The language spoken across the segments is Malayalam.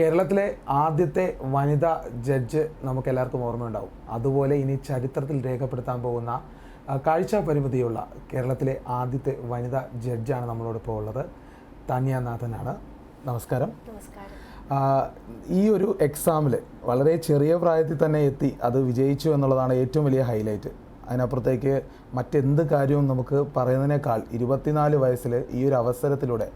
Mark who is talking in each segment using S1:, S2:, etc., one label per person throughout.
S1: കേരളത്തിലെ ആദ്യത്തെ വനിതാ ജഡ്ജ് നമുക്ക് എല്ലാവർക്കും ഓർമ്മയുണ്ടാവും. അതുപോലെ ഇനി ചരിത്രത്തിൽ രേഖപ്പെടുത്താൻ പോകുന്ന കാഴ്ച പരിമിതിയുള്ള കേരളത്തിലെ ആദ്യത്തെ വനിതാ ജഡ്ജാണ് നമ്മളോടൊപ്പം ഉള്ളത്. താന്യാനാഥനാണ്. നമസ്കാരം.
S2: നമസ്കാരം.
S1: ഈ ഒരു എക്സാമിൽ വളരെ ചെറിയ പ്രായത്തിൽ തന്നെ എത്തി അത് വിജയിച്ചു എന്നുള്ളതാണ് ഏറ്റവും വലിയ ഹൈലൈറ്റ് അതിനപ്പുറത്തേക്ക് മറ്റെന്ത് കാര്യവും നമുക്ക് പറയുന്നതിനേക്കാൾ ഇരുപത്തിനാല് വയസ്സിൽ ഈ ഒരു അവസരത്തിലൂടെ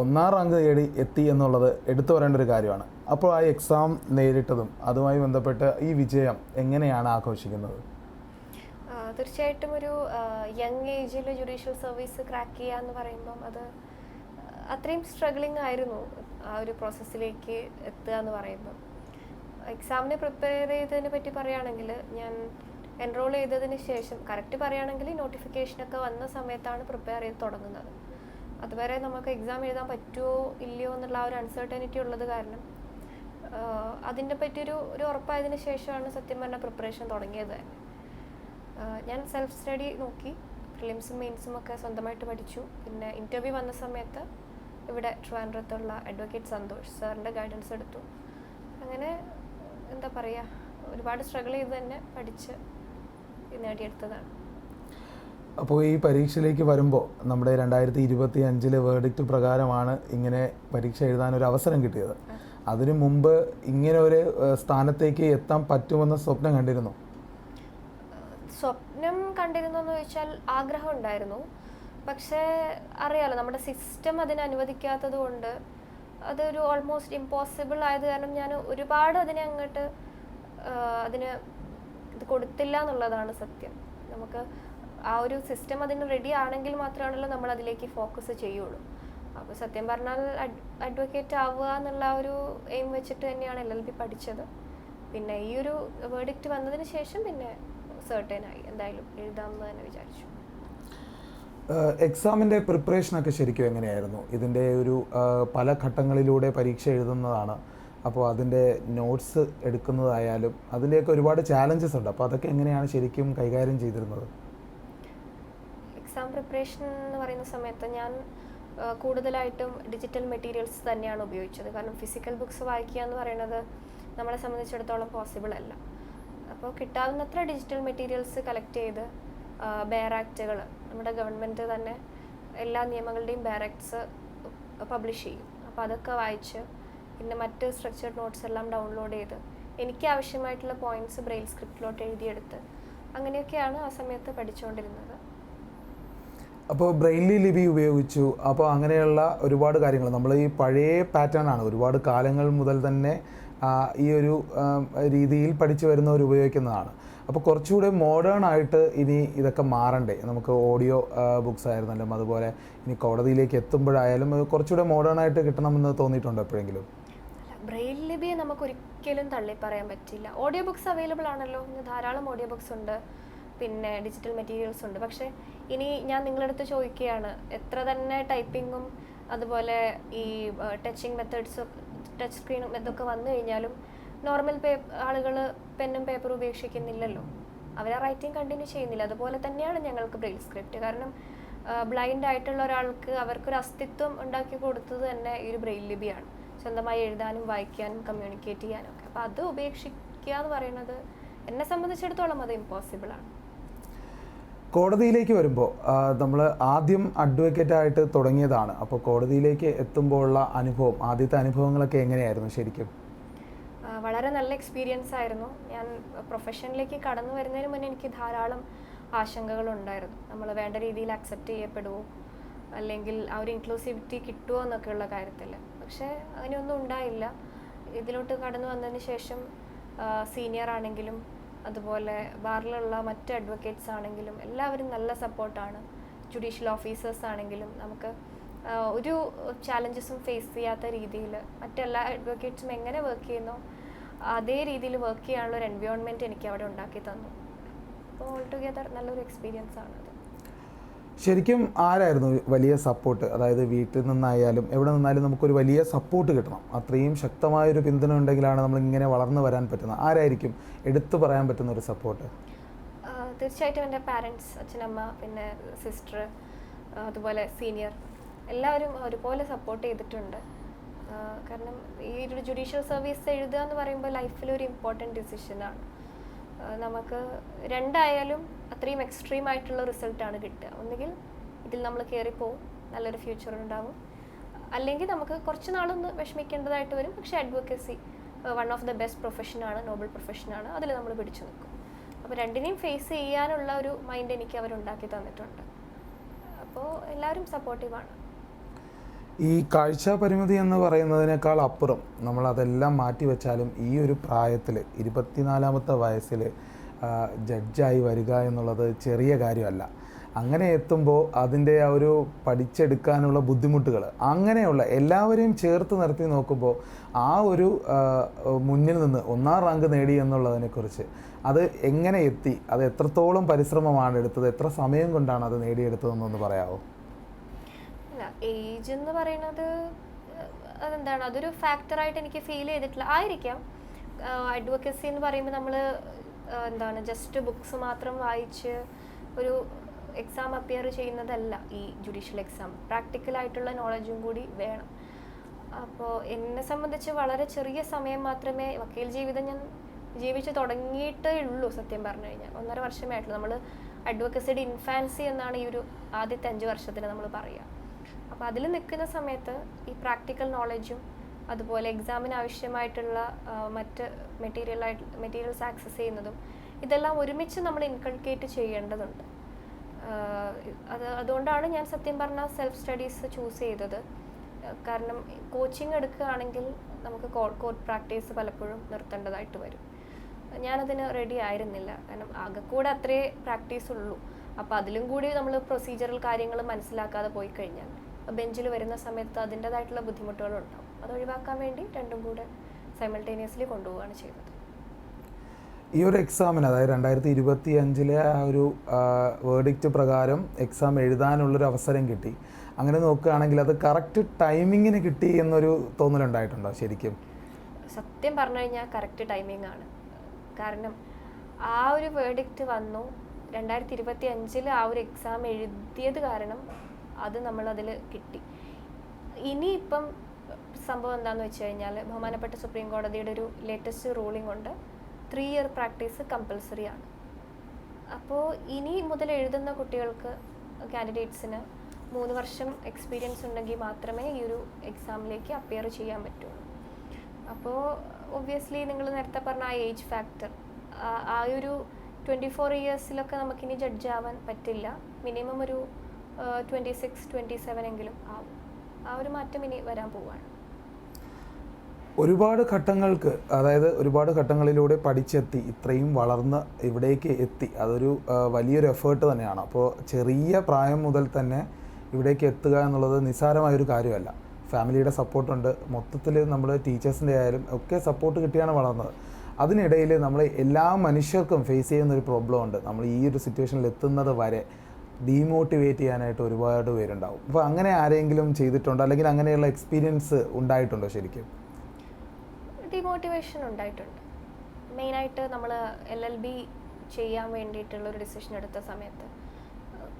S1: ഒന്നാം റാങ്ക് നേടി എത്തി എന്നുള്ളത് എടുത്തു പറയേണ്ട ഒരു കാര്യമാണ്. അപ്പോൾ ആ എക്സാം നേരിട്ടതും അതുമായി ബന്ധപ്പെട്ട് ഈ വിജയം എങ്ങനെയാണ് ആഘോഷിക്കുന്നത്?
S2: തീർച്ചയായിട്ടും ഒരു യങ് ഏജിൽ ജുഡീഷ്യൽ സർവീസ് ക്രാക്ക് ചെയ്യുക എന്ന് പറയുമ്പം അത് അത്രയും സ്ട്രഗ്ലിംഗ് ആയിരുന്നു ആ ഒരു പ്രോസസ്സിലേക്ക് എത്തുക എന്ന് പറയുമ്പം. എക്സാമിന് പ്രിപ്പയർ ചെയ്തതിനെ പറ്റി പറയുകയാണെങ്കിൽ ഞാൻ എൻറോൾ ചെയ്തതിന് ശേഷം കറക്റ്റ് പറയുകയാണെങ്കിൽ നോട്ടിഫിക്കേഷനൊക്കെ വന്ന സമയത്താണ് പ്രിപ്പയർ ചെയ്ത് തുടങ്ങുന്നത്. അതുവരെ നമുക്ക് എക്സാം എഴുതാൻ പറ്റുമോ ഇല്ലയോ എന്നുള്ള ആ ഒരു അൺസർട്ടനിറ്റി ഉള്ളത് കാരണം അതിന്റെ പറ്റിയൊരു ഒരു ഉറപ്പായതിനു ശേഷമാണ് സത്യം പറഞ്ഞ പ്രിപ്പറേഷൻ തുടങ്ങിയത്. തന്നെ ഞാൻ സെൽഫ് സ്റ്റഡി നോക്കി. പ്രിലിംസും മെയിൻസും ഒക്കെ സ്വന്തമായിട്ട് പഠിച്ചു. പിന്നെ ഇന്റർവ്യൂ വന്ന സമയത്ത് ഇവിടെ ട്രിവാൻഡ്രത്തുള്ള അഡ്വക്കേറ്റ് സന്തോഷ് സാറിന്റെ ഗൈഡൻസ് എടുത്തു. അങ്ങനെ എന്താ പറയുക ഒരുപാട് സ്ട്രഗിൾ ചെയ്ത് തന്നെ പഠിച്ച് നേടിയെടുത്തതാണ്.
S1: അപ്പോൾ ഈ പരീക്ഷയിലേക്ക് വരുമ്പോൾ നമ്മുടെ രണ്ടായിരത്തി ഇരുപത്തി അഞ്ചിലെ വേർഡിക്റ്റ് പ്രകാരമാണ് ഇങ്ങനെ പരീക്ഷ എഴുതാൻ ഒരു അവസരം കിട്ടിയത്. അതിനു മുമ്പ് ഇങ്ങനെ ഒരു സ്ഥാനത്തേക്ക് എത്താൻ പറ്റുമെന്ന സ്വപ്നം കണ്ടിരുന്നു?
S2: സ്വപ്നം കണ്ടിരുന്നു എന്ന് ചോദിച്ചാൽ ആഗ്രഹം ഉണ്ടായിരുന്നു. പക്ഷേ അറിയാലോ നമ്മുടെ സിസ്റ്റം അതിനെ അനുവദിക്കാത്തത് കൊണ്ട് അതൊരു ഓൾമോസ്റ്റ് ഇമ്പോസിബിൾ ആയത് കാരണം ഞാൻ ഒരുപാട് അതിനെ അങ്ങോട്ട് അതിന് ഇത് കൊടുത്തില്ല എന്നുള്ളതാണ് സത്യം. നമുക്ക് ആ ഒരു സിസ്റ്റം അതിന് റെഡി ആണെങ്കിൽ മാത്രമാണല്ലോ നമ്മൾ അതിലേക്ക് ഫോക്കസ് ചെയ്യുള്ളൂ. അപ്പോൾ സത്യം പറഞ്ഞാൽ അഡ്വക്കേറ്റ് ആവുക എന്നുള്ള ഒരു എയിം വെച്ചിട്ട് തന്നെയാണ് എൽ എൽ ബി പഠിച്ചത്. പിന്നെ ഈ ഒരു വേർഡിക്റ്റ് വന്നതിന് ശേഷം പിന്നെ certain ആയി. എന്തായാലും എഴുതാമെന്ന് തന്നെ വിചാരിച്ചു.
S1: എക്സാമിന്റെ പ്രിപ്പറേഷനൊക്കെ ശരിക്കും എങ്ങനെയായിരുന്നു? ഇതിന്റെ ഒരു പല ഘട്ടങ്ങളിലൂടെ പരീക്ഷ എഴുതുന്നതാണ്. അപ്പോൾ അതിന്റെ നോട്ട്സ് എടുക്കുന്നതായാലും അതിന്റെയൊക്കെ ഒരുപാട് ചാലഞ്ചസ് ഉണ്ട്. അപ്പോൾ അതൊക്കെ എങ്ങനെയാണ് ശരിക്കും കൈകാര്യം ചെയ്തിരുന്നത്?
S2: എക്സാം പ്രിപ്പറേഷൻ എന്ന് പറയുന്ന സമയത്ത് ഞാൻ കൂടുതലായിട്ടും ഡിജിറ്റൽ മെറ്റീരിയൽസ് തന്നെയാണ് ഉപയോഗിച്ചത്. കാരണം ഫിസിക്കൽ ബുക്സ് വായിക്കുക എന്ന് പറയുന്നത് നമ്മളെ സംബന്ധിച്ചിടത്തോളം പോസിബിൾ അല്ല. അപ്പോൾ കിട്ടാവുന്നത്ര ഡിജിറ്റൽ മെറ്റീരിയൽസ് കളക്ട് ചെയ്ത് ബെയർ ആക്റ്റുകൾ നമ്മുടെ ഗവൺമെന്റ് തന്നെ എല്ലാ നിയമങ്ങളുടെയും ബെയർ ആക്ട്സ് പബ്ലിഷ് ചെയ്യും. അപ്പോൾ അതൊക്കെ വായിച്ച് പിന്നെ മറ്റ് സ്ട്രക്ചേർഡ് നോട്ട്സ് എല്ലാം ഡൗൺലോഡ് ചെയ്ത് എനിക്ക് ആവശ്യമായിട്ടുള്ള പോയിന്റ്സ് ബ്രെയിൽ സ്ക്രിപ്റ്റിലോട്ട് എഴുതിയെടുത്ത് അങ്ങനെയൊക്കെയാണ് ആ സമയത്ത് പഠിച്ചുകൊണ്ടിരുന്നത്
S1: അപ്പോൾ ബ്രെയിൻലി ലിപി ഉപയോഗിച്ചു. അപ്പോൾ അങ്ങനെയുള്ള ഒരുപാട് കാര്യങ്ങൾ. നമ്മൾ ഈ പഴയ പാറ്റേൺ ആണ്. ഒരുപാട് കാലങ്ങൾ മുതൽ തന്നെ ഈ ഒരു രീതിയിൽ പഠിച്ചു വരുന്നവർ ഉപയോഗിക്കുന്നതാണ്. അപ്പോൾ കുറച്ചുകൂടെ മോഡേൺ ആയിട്ട് ഇനി ഇതൊക്കെ മാറണ്ടേ? നമുക്ക് ഓഡിയോ ബുക്സ് ആയിരുന്നാലും അതുപോലെ ഇനി കോടതിയിലേക്ക് എത്തുമ്പോഴായാലും കുറച്ചുകൂടെ മോഡേൺ ആയിട്ട് കിട്ടണമെന്ന് തോന്നിയിട്ടുണ്ടോ എപ്പോഴെങ്കിലും?
S2: ബ്രെയിൻ ലിപിയെ നമുക്ക് ഒരിക്കലും തള്ളി പറയാൻ പറ്റില്ല. ഓഡിയോ ബുക്സ് അവൈലബിൾ ആണല്ലോ. ധാരാളം ഓഡിയോ ബുക്സ് ഉണ്ട്. പിന്നെ ഡിജിറ്റൽ മെറ്റീരിയൽസ് ഉണ്ട്. പക്ഷെ ഇനി ഞാൻ നിങ്ങളടുത്ത് ചോദിക്കുകയാണ് എത്ര തന്നെ ടൈപ്പിങ്ങും അതുപോലെ ഈ ടച്ചിങ് മെത്തേഡ്സ് ടച്ച് സ്ക്രീനും ഇതൊക്കെ വന്നു കഴിഞ്ഞാലും നോർമൽ പേ ആളുകൾ പെന്നും പേപ്പറും ഉപേക്ഷിക്കുന്നില്ലല്ലോ. അവർ ആ റൈറ്റിംഗ് കണ്ടിന്യൂ ചെയ്യുന്നില്ല. അതുപോലെ തന്നെയാണ് ഞങ്ങൾക്ക് ബ്രെയിൽ സ്ക്രിപ്റ്റ് കാരണം ബ്ലൈൻഡ് ആയിട്ടുള്ള ഒരാൾക്ക് അവർക്കൊരു അസ്തിത്വം ഉണ്ടാക്കി കൊടുത്തത് തന്നെ ഈ ഒരു ബ്രെയിൽ ലിപിയാണ് സ്വന്തമായി എഴുതാനും വായിക്കാനും കമ്മ്യൂണിക്കേറ്റ് ചെയ്യാനും ഒക്കെ. അപ്പോൾ അത് ഉപേക്ഷിക്കുക എന്ന് പറയുന്നത് എന്നെ സംബന്ധിച്ചിടത്തോളം അത് ഇമ്പോസിബിൾ ആണ്.
S1: കോടതിയിലേക്ക് വരുമ്പോൾ നമ്മൾ ആദ്യം അഡ്വക്കേറ്റ് ആയിട്ട് തുടങ്ങിയതാണ്. അപ്പോൾ കോടതിയിലേക്ക് എത്തുമ്പോഴുള്ള അനുഭവം ആദ്യത്തെ അനുഭവങ്ങളൊക്കെ എങ്ങനെയായിരുന്നു ശരിക്കും?
S2: വളരെ നല്ല എക്സ്പീരിയൻസ് ആയിരുന്നു. ഞാൻ പ്രൊഫഷനിലേക്ക് കടന്നു വരുന്നതിന് മുന്നേ എനിക്ക് ധാരാളം ആശങ്കകളുണ്ടായിരുന്നു. നമ്മൾ വേണ്ട രീതിയിൽ അക്സെപ്റ്റ് ചെയ്യപ്പെടുമോ അല്ലെങ്കിൽ ആ ഒരു ഇൻക്ലൂസിവിറ്റി കിട്ടുമോ എന്നൊക്കെയുള്ള കാര്യത്തിൽ പക്ഷേ അങ്ങനെയൊന്നും ഉണ്ടായില്ല. ഇതിലോട്ട് കടന്നു വന്നതിന് ശേഷം സീനിയർ ആണെങ്കിലും അതുപോലെ ബാറിലുള്ള മറ്റ് അഡ്വക്കേറ്റ്സ് ആണെങ്കിലും എല്ലാവരും നല്ല സപ്പോർട്ടാണ് ജുഡീഷ്യൽ ഓഫീസേഴ്സ് ആണെങ്കിലും നമുക്ക് ഒരു ചാലഞ്ചസും ഫേസ് ചെയ്യാത്ത രീതിയിൽ മറ്റെല്ലാ അഡ്വക്കേറ്റ്സും എങ്ങനെ വർക്ക് ചെയ്യുന്നോ അതേ രീതിയിൽ വർക്ക് ചെയ്യാനുള്ള ഒരു എൻവയോൺമെന്റ് എനിക്ക് അവിടെ ഉണ്ടാക്കി തന്നു. അപ്പോൾ ഓൾ ടുഗെദർ നല്ലൊരു എക്സ്പീരിയൻസ് ആണത്
S1: ശരിക്കും ആരായിരുന്നു വലിയ സപ്പോർട്ട് അതായത് വീട്ടിൽ നിന്നായാലും എവിടെ നിന്നായാലും നമുക്കൊരു വലിയ സപ്പോർട്ട് കിട്ടണം. അത്രയും ശക്തമായൊരു പിന്തുണ ഉണ്ടെങ്കിലാണ് നമ്മൾ ഇങ്ങനെ വളർന്നു വരാൻ പറ്റുന്നത്. ആരായിരിക്കും എടുത്തു പറയാൻ പറ്റുന്ന ഒരു സപ്പോർട്ട്
S2: തീർച്ചയായിട്ടും എന്റെ പാരൻസ് അച്ഛനമ്മ പിന്നെ സിസ്റ്റർ അതുപോലെ സീനിയർ എല്ലാവരും ഒരുപോലെ സപ്പോർട്ട് ചെയ്തിട്ടുണ്ട്. കാരണം ഈ ഒരു ജുഡീഷ്യൽ സർവീസ് എഴുതുക എന്ന് പറയുമ്പോൾ ലൈഫിൽ ഒരു ഇമ്പോർട്ടന്റ് ഡിസിഷനാണ് നമുക്ക് രണ്ടായാലും അത്രയും എക്സ്ട്രീം ആയിട്ടുള്ള റിസൾട്ടാണ് കിട്ടുക. ഒന്നുകിൽ ഇതിൽ നമ്മൾ കയറിപ്പോവും നല്ലൊരു ഫ്യൂച്ചർ ഉണ്ടാവും. അല്ലെങ്കിൽ നമുക്ക് കുറച്ച് നാളൊന്ന് വിഷമിക്കേണ്ടതായിട്ട് വരും. പക്ഷേ advocacy one of the best പ്രൊഫഷനാണ് noble പ്രൊഫഷനാണ് അതിൽ നമ്മൾ പിടിച്ചു നിൽക്കും. അപ്പോൾ രണ്ടിനെയും ഫേസ് ചെയ്യാനുള്ള ഒരു മൈൻഡ് എനിക്ക് അവരുണ്ടാക്കി തന്നിട്ടുണ്ട്. അപ്പോൾ എല്ലാവരും സപ്പോർട്ടീവാണ്
S1: ഈ കാഴ്ച പരിമിതി എന്ന് പറയുന്നതിനേക്കാൾ അപ്പുറം നമ്മൾ അതെല്ലാം മാറ്റി വെച്ചാലും ഈ ഒരു പ്രായത്തിൽ ഇരുപത്തിനാലാമത്തെ വയസ്സിൽ ജഡ്ജായി വരിക എന്നുള്ളത് ചെറിയ കാര്യമല്ല. അങ്ങനെ എത്തുമ്പോൾ അതിന്റെ ആ ഒരു പഠിച്ചെടുക്കാനുള്ള ബുദ്ധിമുട്ടുകൾ അങ്ങനെയുള്ള എല്ലാവരെയും ചേർത്ത് നിർത്തി നോക്കുമ്പോൾ ആ ഒരു മുന്നിൽ നിന്ന് ഒന്നാം റാങ്ക് നേടി എന്നുള്ളതിനെക്കുറിച്ച് അത് എങ്ങനെ എത്തി അത് എത്രത്തോളം പരിശ്രമമാണ് എടുത്തത് എത്ര സമയം കൊണ്ടാണ് അത് നേടിയെടുത്തതെന്നൊന്ന് പറയാമോ
S2: ഏജ് എന്ന് പറയുന്നത് അതെന്താണ്? അതൊരു ഫാക്ടറായിട്ട് എനിക്ക് ഫീൽ ചെയ്തിട്ടില്ല. ആയിരിക്കാം. അഡ്വക്കസി എന്ന് പറയുമ്പോൾ നമ്മൾ എന്താണ് ജസ്റ്റ് ബുക്ക്സ് മാത്രം വായിച്ച് ഒരു എക്സാം അപ്പിയർ ചെയ്യുന്നതല്ല ഈ ജുഡീഷ്യൽ എക്സാം പ്രാക്ടിക്കൽ ആയിട്ടുള്ള നോളജും കൂടി വേണം. അപ്പോൾ എന്നെ സംബന്ധിച്ച് വളരെ ചെറിയ സമയം മാത്രമേ വക്കീൽ ജീവിതം ഞാൻ ജീവിച്ച് തുടങ്ങിയിട്ടേ ഉള്ളൂ സത്യം പറഞ്ഞു കഴിഞ്ഞാൽ. ഒന്നര വർഷമേ ആയിട്ടുള്ളൂ. നമ്മൾ അഡ്വക്കസിയുടെ ഇൻഫാൻസി എന്നാണ് ഈ ഒരു ആദ്യത്തെ അഞ്ച് വർഷത്തിന് നമ്മൾ പറയുക അപ്പോൾ അതിൽ നിൽക്കുന്ന സമയത്ത് ഈ പ്രാക്ടിക്കൽ നോളജും അതുപോലെ എക്സാമിന് ആവശ്യമായിട്ടുള്ള മറ്റ് മെറ്റീരിയൽ ആയിട്ട് മെറ്റീരിയൽസ് ആക്സസ് ചെയ്യുന്നതും ഇതെല്ലാം ഒരുമിച്ച് നമ്മൾ ഇൻകൾക്കേറ്റ് ചെയ്യേണ്ടതുണ്ട്. അത് അതുകൊണ്ടാണ് ഞാൻ സത്യം പറഞ്ഞാൽ സെൽഫ് സ്റ്റഡീസ് ചൂസ് ചെയ്തത്. കാരണം കോച്ചിങ് എടുക്കുകയാണെങ്കിൽ നമുക്ക് കോർട്ട് പ്രാക്ടീസ് പലപ്പോഴും നിർത്തേണ്ടതായിട്ട് വരും. ഞാനതിന് റെഡി ആയിരുന്നില്ല. കാരണം ആകെ കൂടെ അത്രേ പ്രാക്ടീസ് ഉള്ളൂ. അപ്പോൾ അതിലും കൂടി നമ്മൾ പ്രൊസീജിയറൽ കാര്യങ്ങൾ മനസ്സിലാക്കാതെ പോയി കഴിഞ്ഞാൽ ബെഞ്ചിൽ വരുന്ന സമയത്ത് അതിന്റെതായിട്ടുള്ള ബുദ്ധിമുട്ടുകളുണ്ടാവും. അത് ഒഴിവാക്കാൻ വേണ്ടി രണ്ടും കൂടെ സൈമൾട്ടേനിയസ്ലി കൊണ്ടുപോവുകയാണ് ചെയ്തത്
S1: ഈ ഒരു എക്സാമിന് അതായത് രണ്ടായിരത്തി ഇരുപത്തി അഞ്ചിലെ ആ ഒരു വേർഡിക്റ്റ് പ്രകാരം എക്സാം എഴുതാനുള്ളൊരു അവസരം കിട്ടി. അങ്ങനെ നോക്കുകയാണെങ്കിൽ അത് കറക്റ്റ് ടൈമിങ്ങിന് കിട്ടി എന്നൊരു തോന്നലുണ്ടായിട്ടുണ്ടോ ശരിക്കും?
S2: സത്യം പറഞ്ഞു കഴിഞ്ഞാൽ കറക്റ്റ് ടൈമിംഗ് ആണ്. കാരണം ആ ഒരു വേർഡിക്റ്റ് വന്നു. രണ്ടായിരത്തി ഇരുപത്തി അഞ്ചിൽ ആ ഒരു എക്സാം എഴുതിയത് കാരണം അത് നമ്മൾ നമ്മളതിൽ കിട്ടി. ഇനിയിപ്പം സംഭവം എന്താണെന്ന് വെച്ച് കഴിഞ്ഞാൽ ബഹുമാനപ്പെട്ട സുപ്രീം കോടതിയുടെ ഒരു ലേറ്റസ്റ്റ് റൂളിംഗ് ഉണ്ട്. ത്രീ ഇയർ പ്രാക്ടീസ് കമ്പൽസറി ആണ്. അപ്പോൾ ഇനി മുതൽ എഴുതുന്ന കുട്ടികൾക്ക് കാൻഡിഡേറ്റ്സിന് മൂന്ന് വർഷം എക്സ്പീരിയൻസ് ഉണ്ടെങ്കിൽ മാത്രമേ ഈ ഒരു എക്സാമിലേക്ക് അപ്പിയർ ചെയ്യാൻ പറ്റുള്ളൂ. അപ്പോൾ ഒബ്വിയസ്ലി നിങ്ങൾ നേരത്തെ പറഞ്ഞ ആ ഏജ് ഫാക്ടർ ആ ഒരു ട്വന്റി ഫോർ ഇയേഴ്സിലൊക്കെ നമുക്കിനി ജഡ്ജ് ആവാൻ പറ്റില്ല. മിനിമം ഒരു ട്വന്റി സിക്സ് ട്വന്റി സെവൻ എങ്കിലും ആവും. ആ ഒരു മാറ്റം ഇനി വരാൻ പോവാണ്.
S1: ഒരുപാട് ഘട്ടങ്ങൾക്ക് അതായത് ഒരുപാട് ഘട്ടങ്ങളിലൂടെ പഠിച്ചെത്തി ഇത്രയും വളർന്ന് ഇവിടേക്ക് എത്തി. അതൊരു വലിയൊരു എഫേർട്ട് തന്നെയാണ്. അപ്പോൾ ചെറിയ പ്രായം മുതൽ തന്നെ ഇവിടേക്ക് എത്തുക എന്നുള്ളത് നിസ്സാരമായൊരു കാര്യമല്ല. ഫാമിലിയുടെ സപ്പോർട്ടുണ്ട്. മൊത്തത്തിൽ നമ്മൾ ടീച്ചേഴ്സിന്റെ ആയാലും ഒക്കെ സപ്പോർട്ട് കിട്ടിയാണ് വളർന്നത്. അതിനിടയിൽ നമ്മൾ എല്ലാ മനുഷ്യർക്കും ഫേസ് ചെയ്യുന്ന ഒരു പ്രോബ്ലം ഉണ്ട്. നമ്മൾ ഈ ഒരു സിറ്റുവേഷനിൽ എത്തുന്നത് വരെ ഡീമോട്ടിവേറ്റ് ചെയ്യാനായിട്ട് ഒരുപാട് പേരുണ്ടാവും. അപ്പോൾ അങ്ങനെ ആരെങ്കിലും ചെയ്തിട്ടുണ്ടോ? അല്ലെങ്കിൽ അങ്ങനെയുള്ള എക്സ്പീരിയൻസ് ഉണ്ടായിട്ടുണ്ടോ ശരിക്കും?
S2: ഡിമോട്ടിവേഷൻ ഉണ്ടായിട്ടുണ്ട്. മെയിനായിട്ട് നമ്മൾ എൽ എൽ ബി ചെയ്യാൻ വേണ്ടിയിട്ടുള്ള ഒരു ഡിസിഷൻ എടുത്ത സമയത്ത്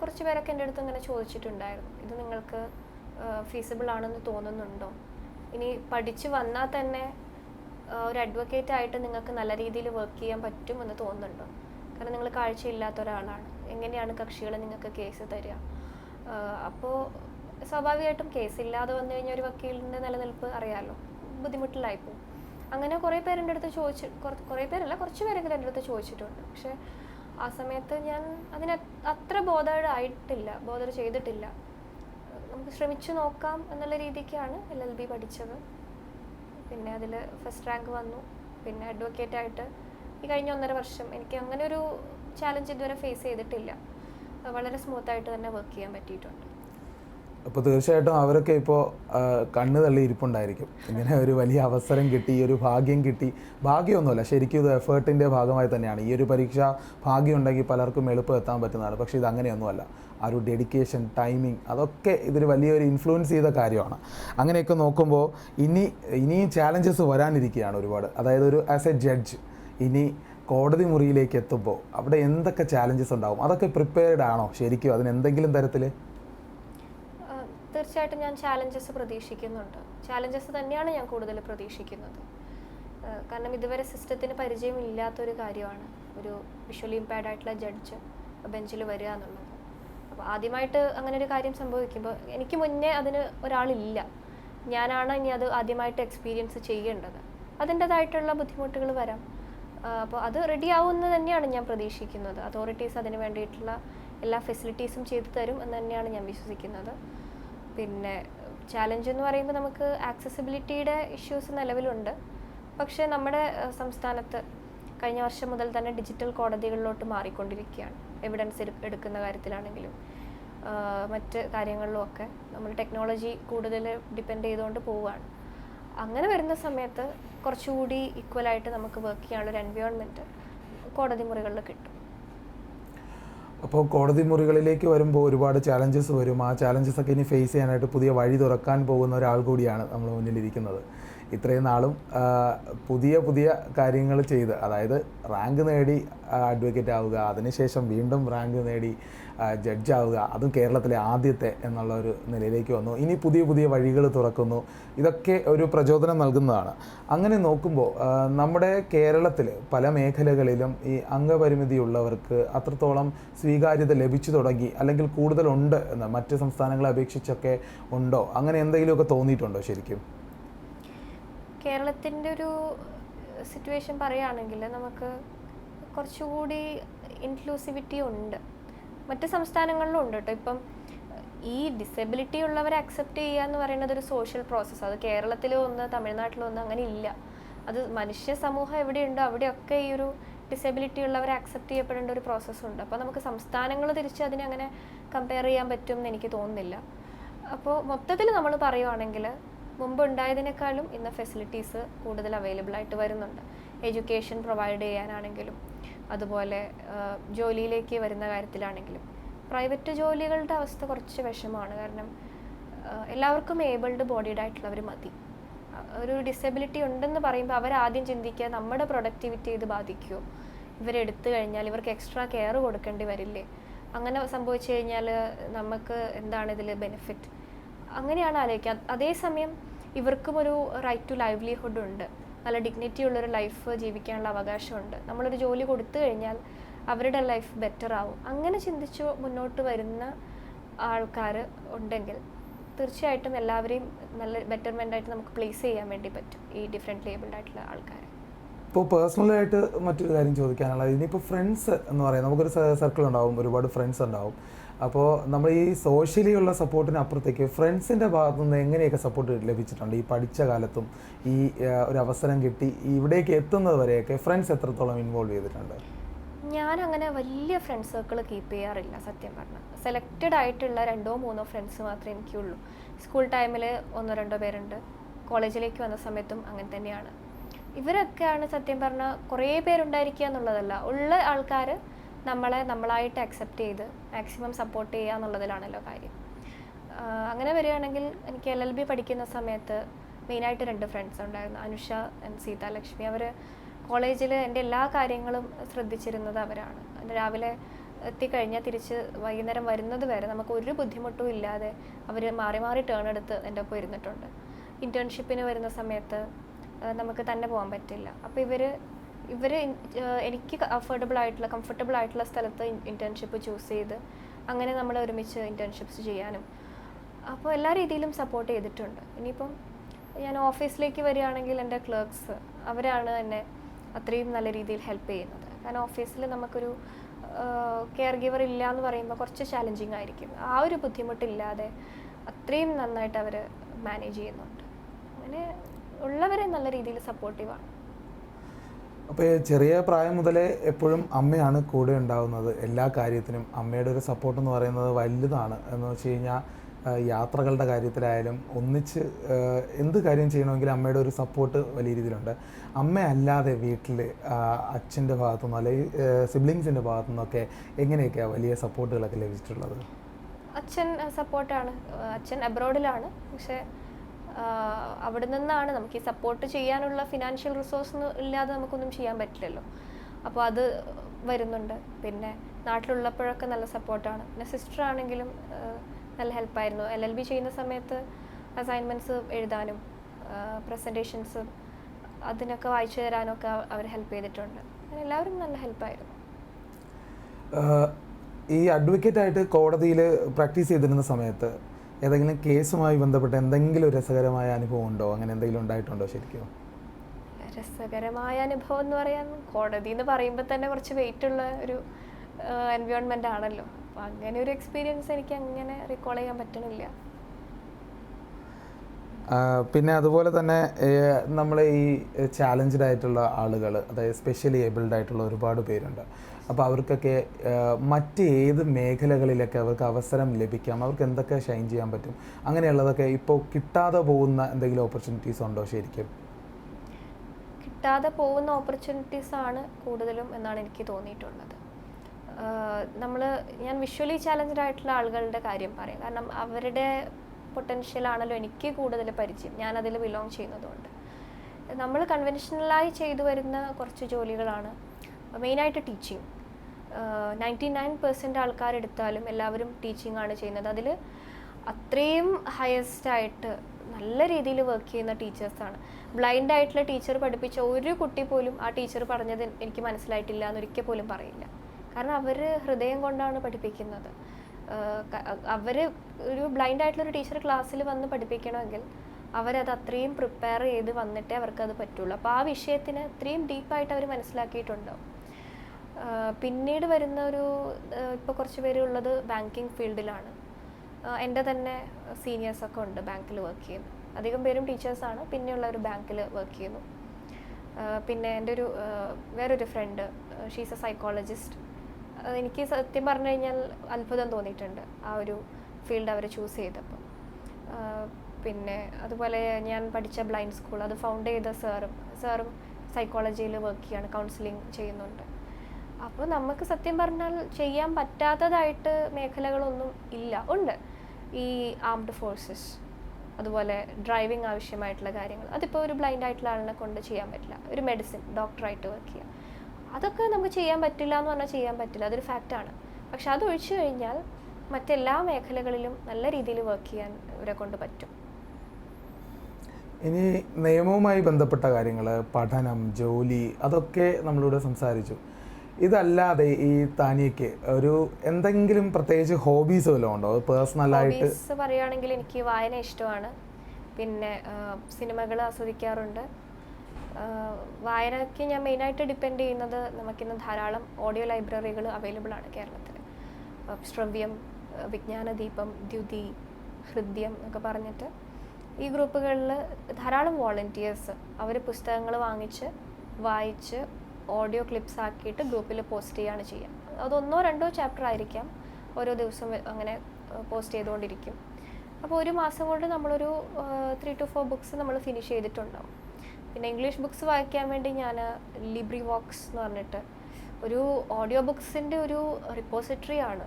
S2: കുറച്ച് പേരൊക്കെ എന്റെ അടുത്ത് ഇങ്ങനെ ചോദിച്ചിട്ടുണ്ടായിരുന്നു. ഇത് നിങ്ങൾക്ക് ഫീസിബിൾ ആണെന്ന് തോന്നുന്നുണ്ടോ? ഇനി പഠിച്ചു വന്നാൽ തന്നെ ഒരു അഡ്വക്കേറ്റ് ആയിട്ട് നിങ്ങൾക്ക് നല്ല രീതിയിൽ വർക്ക് ചെയ്യാൻ പറ്റുമെന്ന് തോന്നുന്നുണ്ടോ? കാരണം നിങ്ങൾ കാഴ്ചയില്ലാത്ത ഒരാളാണ്. എങ്ങനെയാണ് കക്ഷികൾ നിങ്ങൾക്ക് കേസ് തരിക? അപ്പോൾ സ്വാഭാവികമായിട്ടും കേസ് ഇല്ലാതെ വന്നു കഴിഞ്ഞാൽ ഒരു വക്കീലിന്റെ നിലനിൽപ്പ് അറിയാമല്ലോ ബുദ്ധിമുട്ടിലായിപ്പോവും. അങ്ങനെ കുറേ പേരെന്റെ അടുത്ത് ചോദിച്ചു കുറേ പേരല്ല കുറച്ച് പേരെങ്കിലും എന്റെ അടുത്ത് ചോദിച്ചിട്ടുണ്ട്. പക്ഷേ ആ സമയത്ത് ഞാൻ അതിന് അത്ര ബോധേഡ് ആയിട്ടില്ല ബോധേഡ് ചെയ്തിട്ടില്ല. നമുക്ക് ശ്രമിച്ചു നോക്കാം എന്നുള്ള രീതിക്കാണ് എൽ എൽ ബി പഠിച്ചത്. പിന്നെ അതിൽ ഫസ്റ്റ് റാങ്ക് വന്നു. പിന്നെ അഡ്വക്കേറ്റ് ആയിട്ട് ഈ കഴിഞ്ഞ ഒന്നര വർഷം എനിക്ക് അങ്ങനെ ഒരു ചാലഞ്ച് ഇതുവരെ ഫേസ് ചെയ്തിട്ടില്ല. വളരെ സ്മൂത്തായിട്ട് തന്നെ വർക്ക് ചെയ്യാൻ പറ്റിയിട്ടുണ്ട്.
S1: അപ്പോൾ തീർച്ചയായിട്ടും അവരൊക്കെ ഇപ്പോൾ കണ്ണ് തള്ളി ഇരിപ്പുണ്ടായിരിക്കും. ഇങ്ങനെ ഒരു വലിയ അവസരം കിട്ടി ഈ ഒരു ഭാഗ്യം കിട്ടി. ഭാഗ്യമൊന്നുമല്ല ശരിക്കും ഇത് എഫേർട്ടിന്റെ ഭാഗമായി തന്നെയാണ്. ഈ ഒരു പരീക്ഷ ഭാഗ്യം ഉണ്ടെങ്കിൽ പലർക്കും എളുപ്പം എത്താൻ പറ്റുന്നതാണ്. പക്ഷേ ഇത് അങ്ങനെയൊന്നുമല്ല. ആ ഒരു ഡെഡിക്കേഷൻ ടൈമിങ് അതൊക്കെ ഇതൊരു വലിയൊരു ഇൻഫ്ലുവൻസ് ചെയ്ത കാര്യമാണ്. അങ്ങനെയൊക്കെ നോക്കുമ്പോൾ ഇനി ഇനിയും ചാലഞ്ചസ് വരാനിരിക്കുകയാണ് ഒരുപാട്. അതായത് ഒരു ആസ് എ ജഡ്ജ് ഇനി കോടതി മുറിയിലേക്ക് എത്തുമ്പോൾ അവിടെ എന്തൊക്കെ ചാലഞ്ചസ് ഉണ്ടാവും? അതൊക്കെ പ്രിപ്പയർഡ് ആണോ ശരിക്കും? അതിന് എന്തെങ്കിലും തരത്തിൽ
S2: തീർച്ചയായിട്ടും ഞാൻ ചാലഞ്ചസ് പ്രതീക്ഷിക്കുന്നുണ്ട്. ചാലഞ്ചസ് തന്നെയാണ് ഞാൻ കൂടുതൽ പ്രതീക്ഷിക്കുന്നത്. കാരണം ഇതുവരെ സിസ്റ്റത്തിന് പരിചയം ഇല്ലാത്തൊരു കാര്യമാണ് ഒരു വിഷ്വലി ഇമ്പയർഡ് ആയിട്ടുള്ള ജഡ്ജ് ബെഞ്ചിൽ വരിക എന്നുള്ളത്. അപ്പോൾ ആദ്യമായിട്ട് അങ്ങനെ ഒരു കാര്യം സംഭവിക്കുമ്പോൾ എനിക്ക് മുന്നേ അതിന് ഒരാളില്ല. ഞാനാണ് ഇനി അത് ആദ്യമായിട്ട് എക്സ്പീരിയൻസ് ചെയ്യേണ്ടത്. അതിന്റെതായിട്ടുള്ള ബുദ്ധിമുട്ടുകൾ വരാം. അപ്പോൾ അത് റെഡി ആവുമെന്ന് തന്നെയാണ് ഞാൻ പ്രതീക്ഷിക്കുന്നത്. അതോറിറ്റീസ് അതിന് വേണ്ടിയിട്ടുള്ള എല്ലാ ഫെസിലിറ്റീസും ചെയ്തു തരും എന്ന് തന്നെയാണ് ഞാൻ വിശ്വസിക്കുന്നത്. പിന്നെ ചാലഞ്ച് എന്ന് പറയുമ്പോൾ നമുക്ക് ആക്സസിബിലിറ്റിയുടെ ഇഷ്യൂസ് നിലവിലുണ്ട്. പക്ഷേ നമ്മുടെ സംസ്ഥാനത്ത് കഴിഞ്ഞ വർഷം മുതൽ തന്നെ ഡിജിറ്റൽ കോടതികളിലോട്ട് മാറിക്കൊണ്ടിരിക്കുകയാണ്. എവിഡൻസ് എടുക്കുന്ന കാര്യത്തിലാണെങ്കിലും മറ്റ് കാര്യങ്ങളിലും ഒക്കെ നമ്മൾ ടെക്നോളജി കൂടുതൽ ഡിപ്പെൻഡ് ചെയ്തുകൊണ്ട് പോവുകയാണ്. അങ്ങനെ വരുന്ന സമയത്ത് കുറച്ചുകൂടി ഈക്വലായിട്ട് നമുക്ക് വർക്ക് ചെയ്യാനുള്ള ഒരു എൻവയോൺമെന്റ് കോടതി മുറികളിൽ കിട്ടും.
S1: അപ്പോൾ കോടതി മുറികളിലേക്ക് വരുമ്പോൾ ഒരുപാട് ചാലഞ്ചസ് വരും. ആ ചാലഞ്ചസ് ഒക്കെ ഇനി ഫേസ് ചെയ്യാനായിട്ട് പുതിയ വഴി തുറക്കാൻ പോകുന്ന ഒരാൾ കൂടിയാണ് നമ്മൾ മുന്നിലിരിക്കുന്നത്. ഇത്രയും നാളും പുതിയ പുതിയ കാര്യങ്ങൾ ചെയ്ത് അതായത് റാങ്ക് നേടി അഡ്വക്കേറ്റ് ആവുക അതിനുശേഷം വീണ്ടും റാങ്ക് നേടി ജഡ്ജ് ആവുക അതും കേരളത്തിലെ ആദ്യത്തെ എന്നുള്ള ഒരു നിലയിലേക്ക് വന്നു. ഇനി പുതിയ പുതിയ വഴികൾ തുറക്കുന്നു. ഇതൊക്കെ ഒരു പ്രചോദനം നൽകുന്നതാണ്. അങ്ങനെ നോക്കുമ്പോൾ നമ്മുടെ കേരളത്തിൽ പല മേഖലകളിലും ഈ അംഗപരിമിതിയുള്ളവർക്ക് അത്രത്തോളം സ്വീകാര്യത ലഭിച്ചു തുടങ്ങി അല്ലെങ്കിൽ കൂടുതലുണ്ട് എന്ന് മറ്റ് സംസ്ഥാനങ്ങളെ അപേക്ഷിച്ചൊക്കെ ഉണ്ടോ? അങ്ങനെ എന്തെങ്കിലുമൊക്കെ തോന്നിയിട്ടുണ്ടോ ശരിക്കും?
S2: കേരളത്തിന്റെ ഒരു സിറ്റുവേഷൻ പറയുകയാണെങ്കിൽ നമുക്ക് കുറച്ചുകൂടി ഇൻക്ലൂസിവിറ്റി ഉണ്ട്. മറ്റ് സംസ്ഥാനങ്ങളിലും ഉണ്ട് കേട്ടോ. ഇപ്പം ഈ ഡിസബിലിറ്റി ഉള്ളവരെ അക്സെപ്റ്റ് ചെയ്യുക എന്ന് പറയുന്നത് ഒരു സോഷ്യൽ പ്രോസസ്സ് അത് കേരളത്തിലോ ഒന്ന് തമിഴ്നാട്ടിലോ ഒന്ന് അങ്ങനെ ഇല്ല. അത് മനുഷ്യ സമൂഹം എവിടെയുണ്ടോ അവിടെയൊക്കെ ഈ ഒരു ഡിസബിലിറ്റി ഉള്ളവരെ അക്സെപ്റ്റ് ചെയ്യപ്പെടേണ്ട ഒരു പ്രോസസ്സുണ്ട് അപ്പോൾ നമുക്ക് സംസ്ഥാനങ്ങൾ തിരിച്ച് അതിനെ അങ്ങനെ കമ്പയർ ചെയ്യാൻ പറ്റും എന്ന് എനിക്ക് തോന്നുന്നില്ല. അപ്പോൾ മൊത്തത്തിൽ നമ്മൾ പറയുവാണെങ്കിൽ മുമ്പ് ഉണ്ടായതിനേക്കാളും ഇന്ന് ഫെസിലിറ്റീസ് കൂടുതൽ അവൈലബിൾ ആയിട്ട് വരുന്നുണ്ട്. എഡ്യൂക്കേഷൻ പ്രൊവൈഡ് ചെയ്യാനാണെങ്കിലും അതുപോലെ ജോലിയിലേക്ക് വരുന്ന കാര്യത്തിലാണെങ്കിലും. പ്രൈവറ്റ് ജോലികളുടെ അവസ്ഥ കുറച്ച് വിഷമമാണ്. കാരണം എല്ലാവർക്കും ഏബിൾഡ് ബോഡീഡ് ആയിട്ടുള്ളവർ മതി. ഒരു ഡിസബിലിറ്റി ഉണ്ടെന്ന് പറയുമ്പോൾ അവരാദ്യം ചിന്തിക്കുക നമ്മുടെ പ്രൊഡക്ടിവിറ്റി ഇത് ബാധിക്കുമോ ഇവരെടുത്തു കഴിഞ്ഞാൽ ഇവർക്ക് എക്സ്ട്രാ കെയർ കൊടുക്കേണ്ടി വരില്ലേ? അങ്ങനെ സംഭവിച്ചു കഴിഞ്ഞാൽ നമുക്ക് എന്താണ് ഇതിൽ ബെനിഫിറ്റ് അങ്ങനെയാണ് ആലോചിക്കുക. അതേസമയം ഇവർക്കും ഒരു റൈറ്റ് ടു ലൈവ്ലിഹുഡ് ഉണ്ട്. നല്ല ഡിഗ്നിറ്റി ഉള്ളൊരു ലൈഫ് ജീവിക്കാനുള്ള അവകാശമുണ്ട്. നമ്മളൊരു ജോലി കൊടുത്തു കഴിഞ്ഞാൽ അവരുടെ ലൈഫ് ബെറ്റർ ആവും. അങ്ങനെ ചിന്തിച്ച് മുന്നോട്ട് വരുന്ന ആൾക്കാർ ഉണ്ടെങ്കിൽ തീർച്ചയായിട്ടും എല്ലാവരെയും നല്ല ബെറ്റർമെന്റ് ആയിട്ട് നമുക്ക് പ്ലേസ് ചെയ്യാൻ വേണ്ടി പറ്റും ഈ ഡിഫറെന്റ് ലേബിൾഡ് ആയിട്ടുള്ള ആൾക്കാർ
S1: ഇപ്പോൾ പേഴ്സണലായിട്ട് മറ്റൊരു കാര്യം ചോദിക്കാനുള്ളത്. ഇനിയിപ്പോൾ ഫ്രണ്ട്സ് എന്ന് പറയാം നമുക്കൊരു സർക്കിൾ ഉണ്ടാവും ഒരുപാട് ഫ്രണ്ട്സ് ഉണ്ടാവും. അപ്പോൾ നമ്മൾ ഈ സോഷ്യലി ഉള്ള സപ്പോർട്ടിന് അപ്പുറത്തേക്ക് ഫ്രണ്ട്സിന്റെ ഭാഗത്തു നിന്ന് എങ്ങനെയൊക്കെ സപ്പോർട്ട് ലഭിച്ചിട്ടുണ്ട്? ഈ പഠിച്ച കാലത്തും ഈ ഒരു അവസരം കിട്ടി ഇവിടേക്ക് എത്തുന്നത് വരെയൊക്കെ ഫ്രണ്ട്സ് എത്രത്തോളം ഇൻവോൾവ് ചെയ്തിട്ടുണ്ട്?
S2: ഞാൻ അങ്ങനെ വലിയ ഫ്രണ്ട് സർക്കിൾ കീപ്പ് ചെയ്യാറില്ല സത്യം പറഞ്ഞാൽ സെലക്റ്റഡ് ആയിട്ടുള്ള രണ്ടോ മൂന്നോ ഫ്രണ്ട്സ് മാത്രമേ എനിക്കുള്ളൂ. സ്കൂൾ ടൈമിൽ ഒന്നോ രണ്ടോ പേരുണ്ട്. കോളേജിലേക്ക് വന്ന സമയത്തും അങ്ങനെ തന്നെയാണ്. ഇവരൊക്കെയാണ് സത്യം പറഞ്ഞാൽ കുറേ പേരുണ്ടായിരിക്കുക എന്നുള്ളതല്ല. ഉള്ള ആൾക്കാർ നമ്മളെ നമ്മളായിട്ട് അക്സെപ്റ്റ് ചെയ്ത് മാക്സിമം സപ്പോർട്ട് ചെയ്യുക എന്നുള്ളതിലാണല്ലോ കാര്യം. അങ്ങനെ വരികയാണെങ്കിൽ എനിക്ക് എൽ എൽ ബി പഠിക്കുന്ന സമയത്ത് മെയിനായിട്ട് രണ്ട് ഫ്രണ്ട്സ് ഉണ്ടായിരുന്നു. അനുഷ ആൻഡ് സീതാലക്ഷ്മി അവർ കോളേജിൽ എന്റെ എല്ലാ കാര്യങ്ങളും ശ്രദ്ധിച്ചിരുന്നത് അവരാണ്. രാവിലെ എത്തിക്കഴിഞ്ഞാൽ തിരിച്ച് വൈകുന്നേരം വരുന്നത് വരെ നമുക്ക് ഒരു ബുദ്ധിമുട്ടും ഇല്ലാതെ അവർ മാറി മാറി ടേൺ എടുത്ത് എന്റെ ഒപ്പം ഇരുന്നിട്ടുണ്ട്. ഇന്റേൺഷിപ്പിന് വരുന്ന സമയത്ത് നമുക്ക് തന്നെ പോകാൻ പറ്റില്ല. അപ്പോൾ ഇവർ ഇവർ എനിക്ക് അഫോർഡബിൾ ആയിട്ടുള്ള കംഫർട്ടബിൾ ആയിട്ടുള്ള സ്ഥലത്ത് ഇന്റേൺഷിപ്പ് ചൂസ് ചെയ്ത് അങ്ങനെ നമ്മൾ ഒരുമിച്ച് ഇന്റേൺഷിപ്സ് ചെയ്യാനും. അപ്പോൾ എല്ലാ രീതിയിലും സപ്പോർട്ട് ചെയ്തിട്ടുണ്ട്. ഇനിയിപ്പം ഞാൻ ഓഫീസിലേക്ക് വരികയാണെങ്കിൽ എന്റെ ക്ലർക്സ് അവരാണ് എന്നെ അത്രയും നല്ല രീതിയിൽ ഹെൽപ്പ് ചെയ്യുന്നത്. കാരണം ഓഫീസിൽ നമുക്കൊരു കെയർ ഗിവർ ഇല്ല എന്ന് പറയുമ്പോൾ കുറച്ച് ചാലഞ്ചിങ് ആയിരിക്കും. ആ ഒരു ബുദ്ധിമുട്ടില്ലാതെ അത്രയും നന്നായിട്ട് അവർ മാനേജ് ചെയ്യുന്നുണ്ട്. അങ്ങനെ ഉള്ളവരെ നല്ല രീതിയിൽ സപ്പോർട്ടീവാണ്
S1: അപ്പോൾ ചെറിയ പ്രായം മുതലേ എപ്പോഴും അമ്മയാണ് കൂടെ ഉണ്ടാകുന്നത് എല്ലാ കാര്യത്തിനും അമ്മയുടെ ഒരു സപ്പോർട്ട് എന്ന് പറയുന്നത് വലുതാണ്. എന്ന് വെച്ച് കഴിഞ്ഞാൽ യാത്രകളുടെ കാര്യത്തിലായാലും ഒന്നിച്ച് എന്ത് കാര്യം ചെയ്യണമെങ്കിലും അമ്മയുടെ ഒരു സപ്പോർട്ട് വലിയ രീതിയിലുണ്ട്. അമ്മയല്ലാതെ വീട്ടിൽ അച്ഛന്റെ ഭാഗത്തുനിന്നോ അല്ലെങ്കിൽ സിബ്ലിങ്സിന്റെ ഭാഗത്തുനിന്നൊക്കെ എങ്ങനെയൊക്കെയാണ് വലിയ സപ്പോർട്ടുകളൊക്കെ ലഭിച്ചിട്ടുള്ളത്?
S2: അച്ഛൻ സപ്പോർട്ടാണ് അച്ഛൻ അബ്രോഡിലാണ് പക്ഷേ അവിടെ നിന്നാണ് നമുക്ക് ഈ സപ്പോർട്ട് ചെയ്യാനുള്ള ഫിനാൻഷ്യൽ റിസോഴ്സ് ഒന്നും ഇല്ലാതെ നമുക്കൊന്നും ചെയ്യാൻ പറ്റില്ലല്ലോ. അപ്പോൾ അത് വരുന്നുണ്ട്. പിന്നെ നാട്ടിലുള്ളപ്പോഴൊക്കെ നല്ല സപ്പോർട്ടാണ് പിന്നെ സിസ്റ്റർ ആണെങ്കിലും നല്ല ഹെൽപ്പായിരുന്നു എൽ എൽ ബി ചെയ്യുന്ന സമയത്ത് അസൈൻമെന്റ്സ് എഴുതാനും പ്രസന്റേഷൻസും അതിനൊക്കെ വായിച്ചു തരാനൊക്കെ അവർ ഹെൽപ്പ് ചെയ്തിട്ടുണ്ട്. എല്ലാവരും നല്ല ഹെൽപ്പായിരുന്നു
S1: ഈ അഡ്വക്കേറ്റ് ആയിട്ട് കോടതിയിൽ പ്രാക്ടീസ് ചെയ്തിരുന്ന സമയത്ത് ഏതെങ്കിലും കേസുമായി ബന്ധപ്പെട്ട എന്തെങ്കിലും രസകരമായ അനുഭവം ഉണ്ടോ? അങ്ങനെ എന്തെങ്കിലും ഉണ്ടായിട്ടുണ്ടോ ശരിക്കും?
S2: രസകരമായ അനുഭവം എന്ന് പറയാൻ കോടതി എന്ന് പറയുമ്പോൾ തന്നെ കുറച്ച് വെയിറ്റ് ഉള്ള ഒരു എൻവയോൺമെന്റ് ആണല്ലോ. അപ്പം അങ്ങനെ ഒരു എക്സ്പീരിയൻസ് എനിക്ക് അങ്ങനെ റിക്കോൾ ചെയ്യാൻ പറ്റണില്ല.
S1: പിന്നെ അതുപോലെ തന്നെ നമ്മൾ ഈ ചാലഞ്ച്ഡ് ആയിട്ടുള്ള ആളുകൾ അതായത് സ്പെഷ്യലി ഏബിൾഡ് ആയിട്ടുള്ള ഒരുപാട് പേരുണ്ട്. അപ്പോൾ അവർക്കൊക്കെ മറ്റ് ഏത് മേഖലകളിലൊക്കെ അവർക്ക് അവസരം ലഭിക്കാം? അവർക്ക് എന്തൊക്കെ ഷൈൻ ചെയ്യാൻ പറ്റും? അങ്ങനെയുള്ളതൊക്കെ ഇപ്പോൾ കിട്ടാതെ പോകുന്ന എന്തെങ്കിലും ഓപ്പർച്യൂണിറ്റീസ് ഉണ്ടോ ശരിക്കും?
S2: കിട്ടാതെ പോകുന്ന ഓപ്പർച്യൂണിറ്റീസ് ആണ് കൂടുതലും എന്നാണ് എനിക്ക് തോന്നിയിട്ടുള്ളത്. നമ്മൾ ഞാൻ വിഷ്വലി ചാലഞ്ചഡ് ആയിട്ടുള്ള ആളുകളുടെ കാര്യം പറയാം. കാരണം അവരുടെ പൊട്ടൻഷ്യൽ ആണല്ലോ എനിക്ക് കൂടുതൽ പരിചയം. ഞാൻ അതിൽ ബിലോങ് ചെയ്യുന്നതുകൊണ്ട്. നമ്മൾ കൺവെൻഷനലായി ചെയ്തു വരുന്ന കുറച്ച് ജോലികളാണ് മെയിനായിട്ട് ടീച്ചിങ് നയന്റി നയൻ പെർസെന്റ് ആൾക്കാരെടുത്താലും എല്ലാവരും ടീച്ചിങ് ആണ് ചെയ്യുന്നത്. അതിൽ അത്രയും ഹയസ്റ്റ് ആയിട്ട് നല്ല രീതിയിൽ വർക്ക് ചെയ്യുന്ന ടീച്ചേഴ്സാണ് ബ്ലൈൻഡ് ആയിട്ടുള്ള ടീച്ചർ പഠിപ്പിച്ച ഒരു കുട്ടി പോലും ആ ടീച്ചർ പറഞ്ഞത് എനിക്ക് മനസ്സിലായിട്ടില്ല എന്നൊരിക്കൽ പോലും പറയില്ല. കാരണം അവർ ഹൃദയം കൊണ്ടാണ് പഠിപ്പിക്കുന്നത്. അവർ ഒരു ബ്ലൈൻഡ് ആയിട്ടുള്ള ഒരു ടീച്ചർ ക്ലാസ്സിൽ വന്ന് പഠിപ്പിക്കണമെങ്കിൽ അവരത് അത്രയും പ്രിപ്പയർ ചെയ്ത് വന്നിട്ടേ അവർക്കത് പറ്റുള്ളൂ. അപ്പോൾ ആ വിഷയത്തിന് അത്രയും ഡീപ്പായിട്ട് അവർ മനസ്സിലാക്കിയിട്ടുണ്ടാവും. പിന്നീട് വരുന്ന ഒരു ഇപ്പോൾ കുറച്ച് പേര് ഉള്ളത് ബാങ്കിങ് ഫീൽഡിലാണ്. എന്റെ തന്നെ സീനിയേഴ്സൊക്കെ ഉണ്ട് ബാങ്കിൽ വർക്ക് ചെയ്യുന്നു. അധികം പേരും ടീച്ചേഴ്സാണ് പിന്നെയുള്ള ഒരു ബാങ്കിൽ വർക്ക് ചെയ്യുന്നു. പിന്നെ എന്റെ ഒരു വേറൊരു ഫ്രണ്ട് ഷീസ് എ സൈക്കോളജിസ്റ്റ് എനിക്ക് സത്യം പറഞ്ഞു കഴിഞ്ഞാൽ അത്ഭുതം തോന്നിയിട്ടുണ്ട് ആ ഒരു ഫീൽഡ് അവർ ചൂസ് ചെയ്തപ്പോൾ പിന്നെ അതുപോലെ ഞാൻ പഠിച്ച ബ്ലൈൻഡ് സ്കൂൾ അത് ഫൗണ്ട് ചെയ്ത സാറും സാറും സൈക്കോളജിയിൽ വർക്ക് ചെയ്യാണ് കൗൺസിലിംഗ് ചെയ്യുന്നുണ്ട്. അപ്പോൾ നമുക്ക് സത്യം പറഞ്ഞാൽ ചെയ്യാൻ പറ്റാത്തതായിട്ട് മേഖലകളൊന്നും ഇല്ല. ഉണ്ട്. ഈ ആംഡ് ഫോഴ്സസ് അതുപോലെ ഡ്രൈവിംഗ് ആവശ്യമായിട്ടുള്ള കാര്യങ്ങൾ. അതിപ്പോൾ ഒരു ബ്ലൈൻഡ് ആയിട്ടുള്ള ആളിനെ കൊണ്ട് ചെയ്യാൻ പറ്റില്ല. ഒരു മെഡിസിൻ ഡോക്ടറായിട്ട് വർക്ക് ചെയ്യുക അതൊക്കെ നമുക്ക് ചെയ്യാൻ പറ്റില്ല എന്ന് പറഞ്ഞാൽ ചെയ്യാൻ പറ്റില്ല. അതൊരു ഫാക്റ്റാണ് പക്ഷെ അത് ഒഴിച്ചു കഴിഞ്ഞാൽ മറ്റെല്ലാ മേഖലകളിലും നല്ല രീതിയിൽ വർക്ക് ചെയ്യാൻ ഇവരെ കൊണ്ട് പറ്റും.
S1: ഇനി നിയമവുമായി ബന്ധപ്പെട്ട കാര്യങ്ങൾ പഠനം ജോലി അതൊക്കെ നമ്മളിവിടെ സംസാരിച്ചു. ഇതല്ലാതെ ഈ താനിയക്ക് ഒരു എന്തെങ്കിലും പ്രത്യേകിച്ച് ഹോബീസ് വല്ലതും ഉണ്ടോ? പേഴ്സണലായിട്ട്
S2: പറയുകയാണെങ്കിൽ എനിക്ക് വായന ഇഷ്ടമാണ്. പിന്നെ സിനിമകൾ ആസ്വദിക്കാറുണ്ട്. വായനയ്ക്ക് ഞാൻ മെയിനായിട്ട് ഡിപ്പെൻഡ് ചെയ്യുന്നത് നമുക്കിന്ന് ധാരാളം ഓഡിയോ ലൈബ്രറികൾ അവൈലബിൾ ആണ് കേരളത്തിൽ. ശ്രവ്യം വിജ്ഞാനദീപം ദ്യുതി ഹൃദ്യം എന്നൊക്കെ പറഞ്ഞിട്ട് ഈ ഗ്രൂപ്പുകളിൽ ധാരാളം വോളണ്ടിയേഴ്സ് അവർ പുസ്തകങ്ങൾ വാങ്ങിച്ച് വായിച്ച് ഓഡിയോ ക്ലിപ്സ് ആക്കിയിട്ട് ഗ്രൂപ്പിൽ പോസ്റ്റ് ചെയ്യുകയാണ് ചെയ്യുക. അതൊന്നോ രണ്ടോ ചാപ്റ്റർ ആയിരിക്കാം ഓരോ ദിവസം അങ്ങനെ പോസ്റ്റ് ചെയ്തുകൊണ്ടിരിക്കും. അപ്പോൾ ഒരു മാസം കൊണ്ട് നമ്മളൊരു ത്രീ ടു ഫോർ ബുക്സ് നമ്മൾ ഫിനിഷ് ചെയ്തിട്ടുണ്ടാവും. പിന്നെ ഇംഗ്ലീഷ് ബുക്സ് വായിക്കാൻ വേണ്ടി ഞാൻ ലിബ്രി വോക്സ് എന്ന് പറഞ്ഞിട്ട് ഒരു ഓഡിയോ ബുക്സിന്റെ ഒരു റിപ്പോസിറ്ററി ആണ്.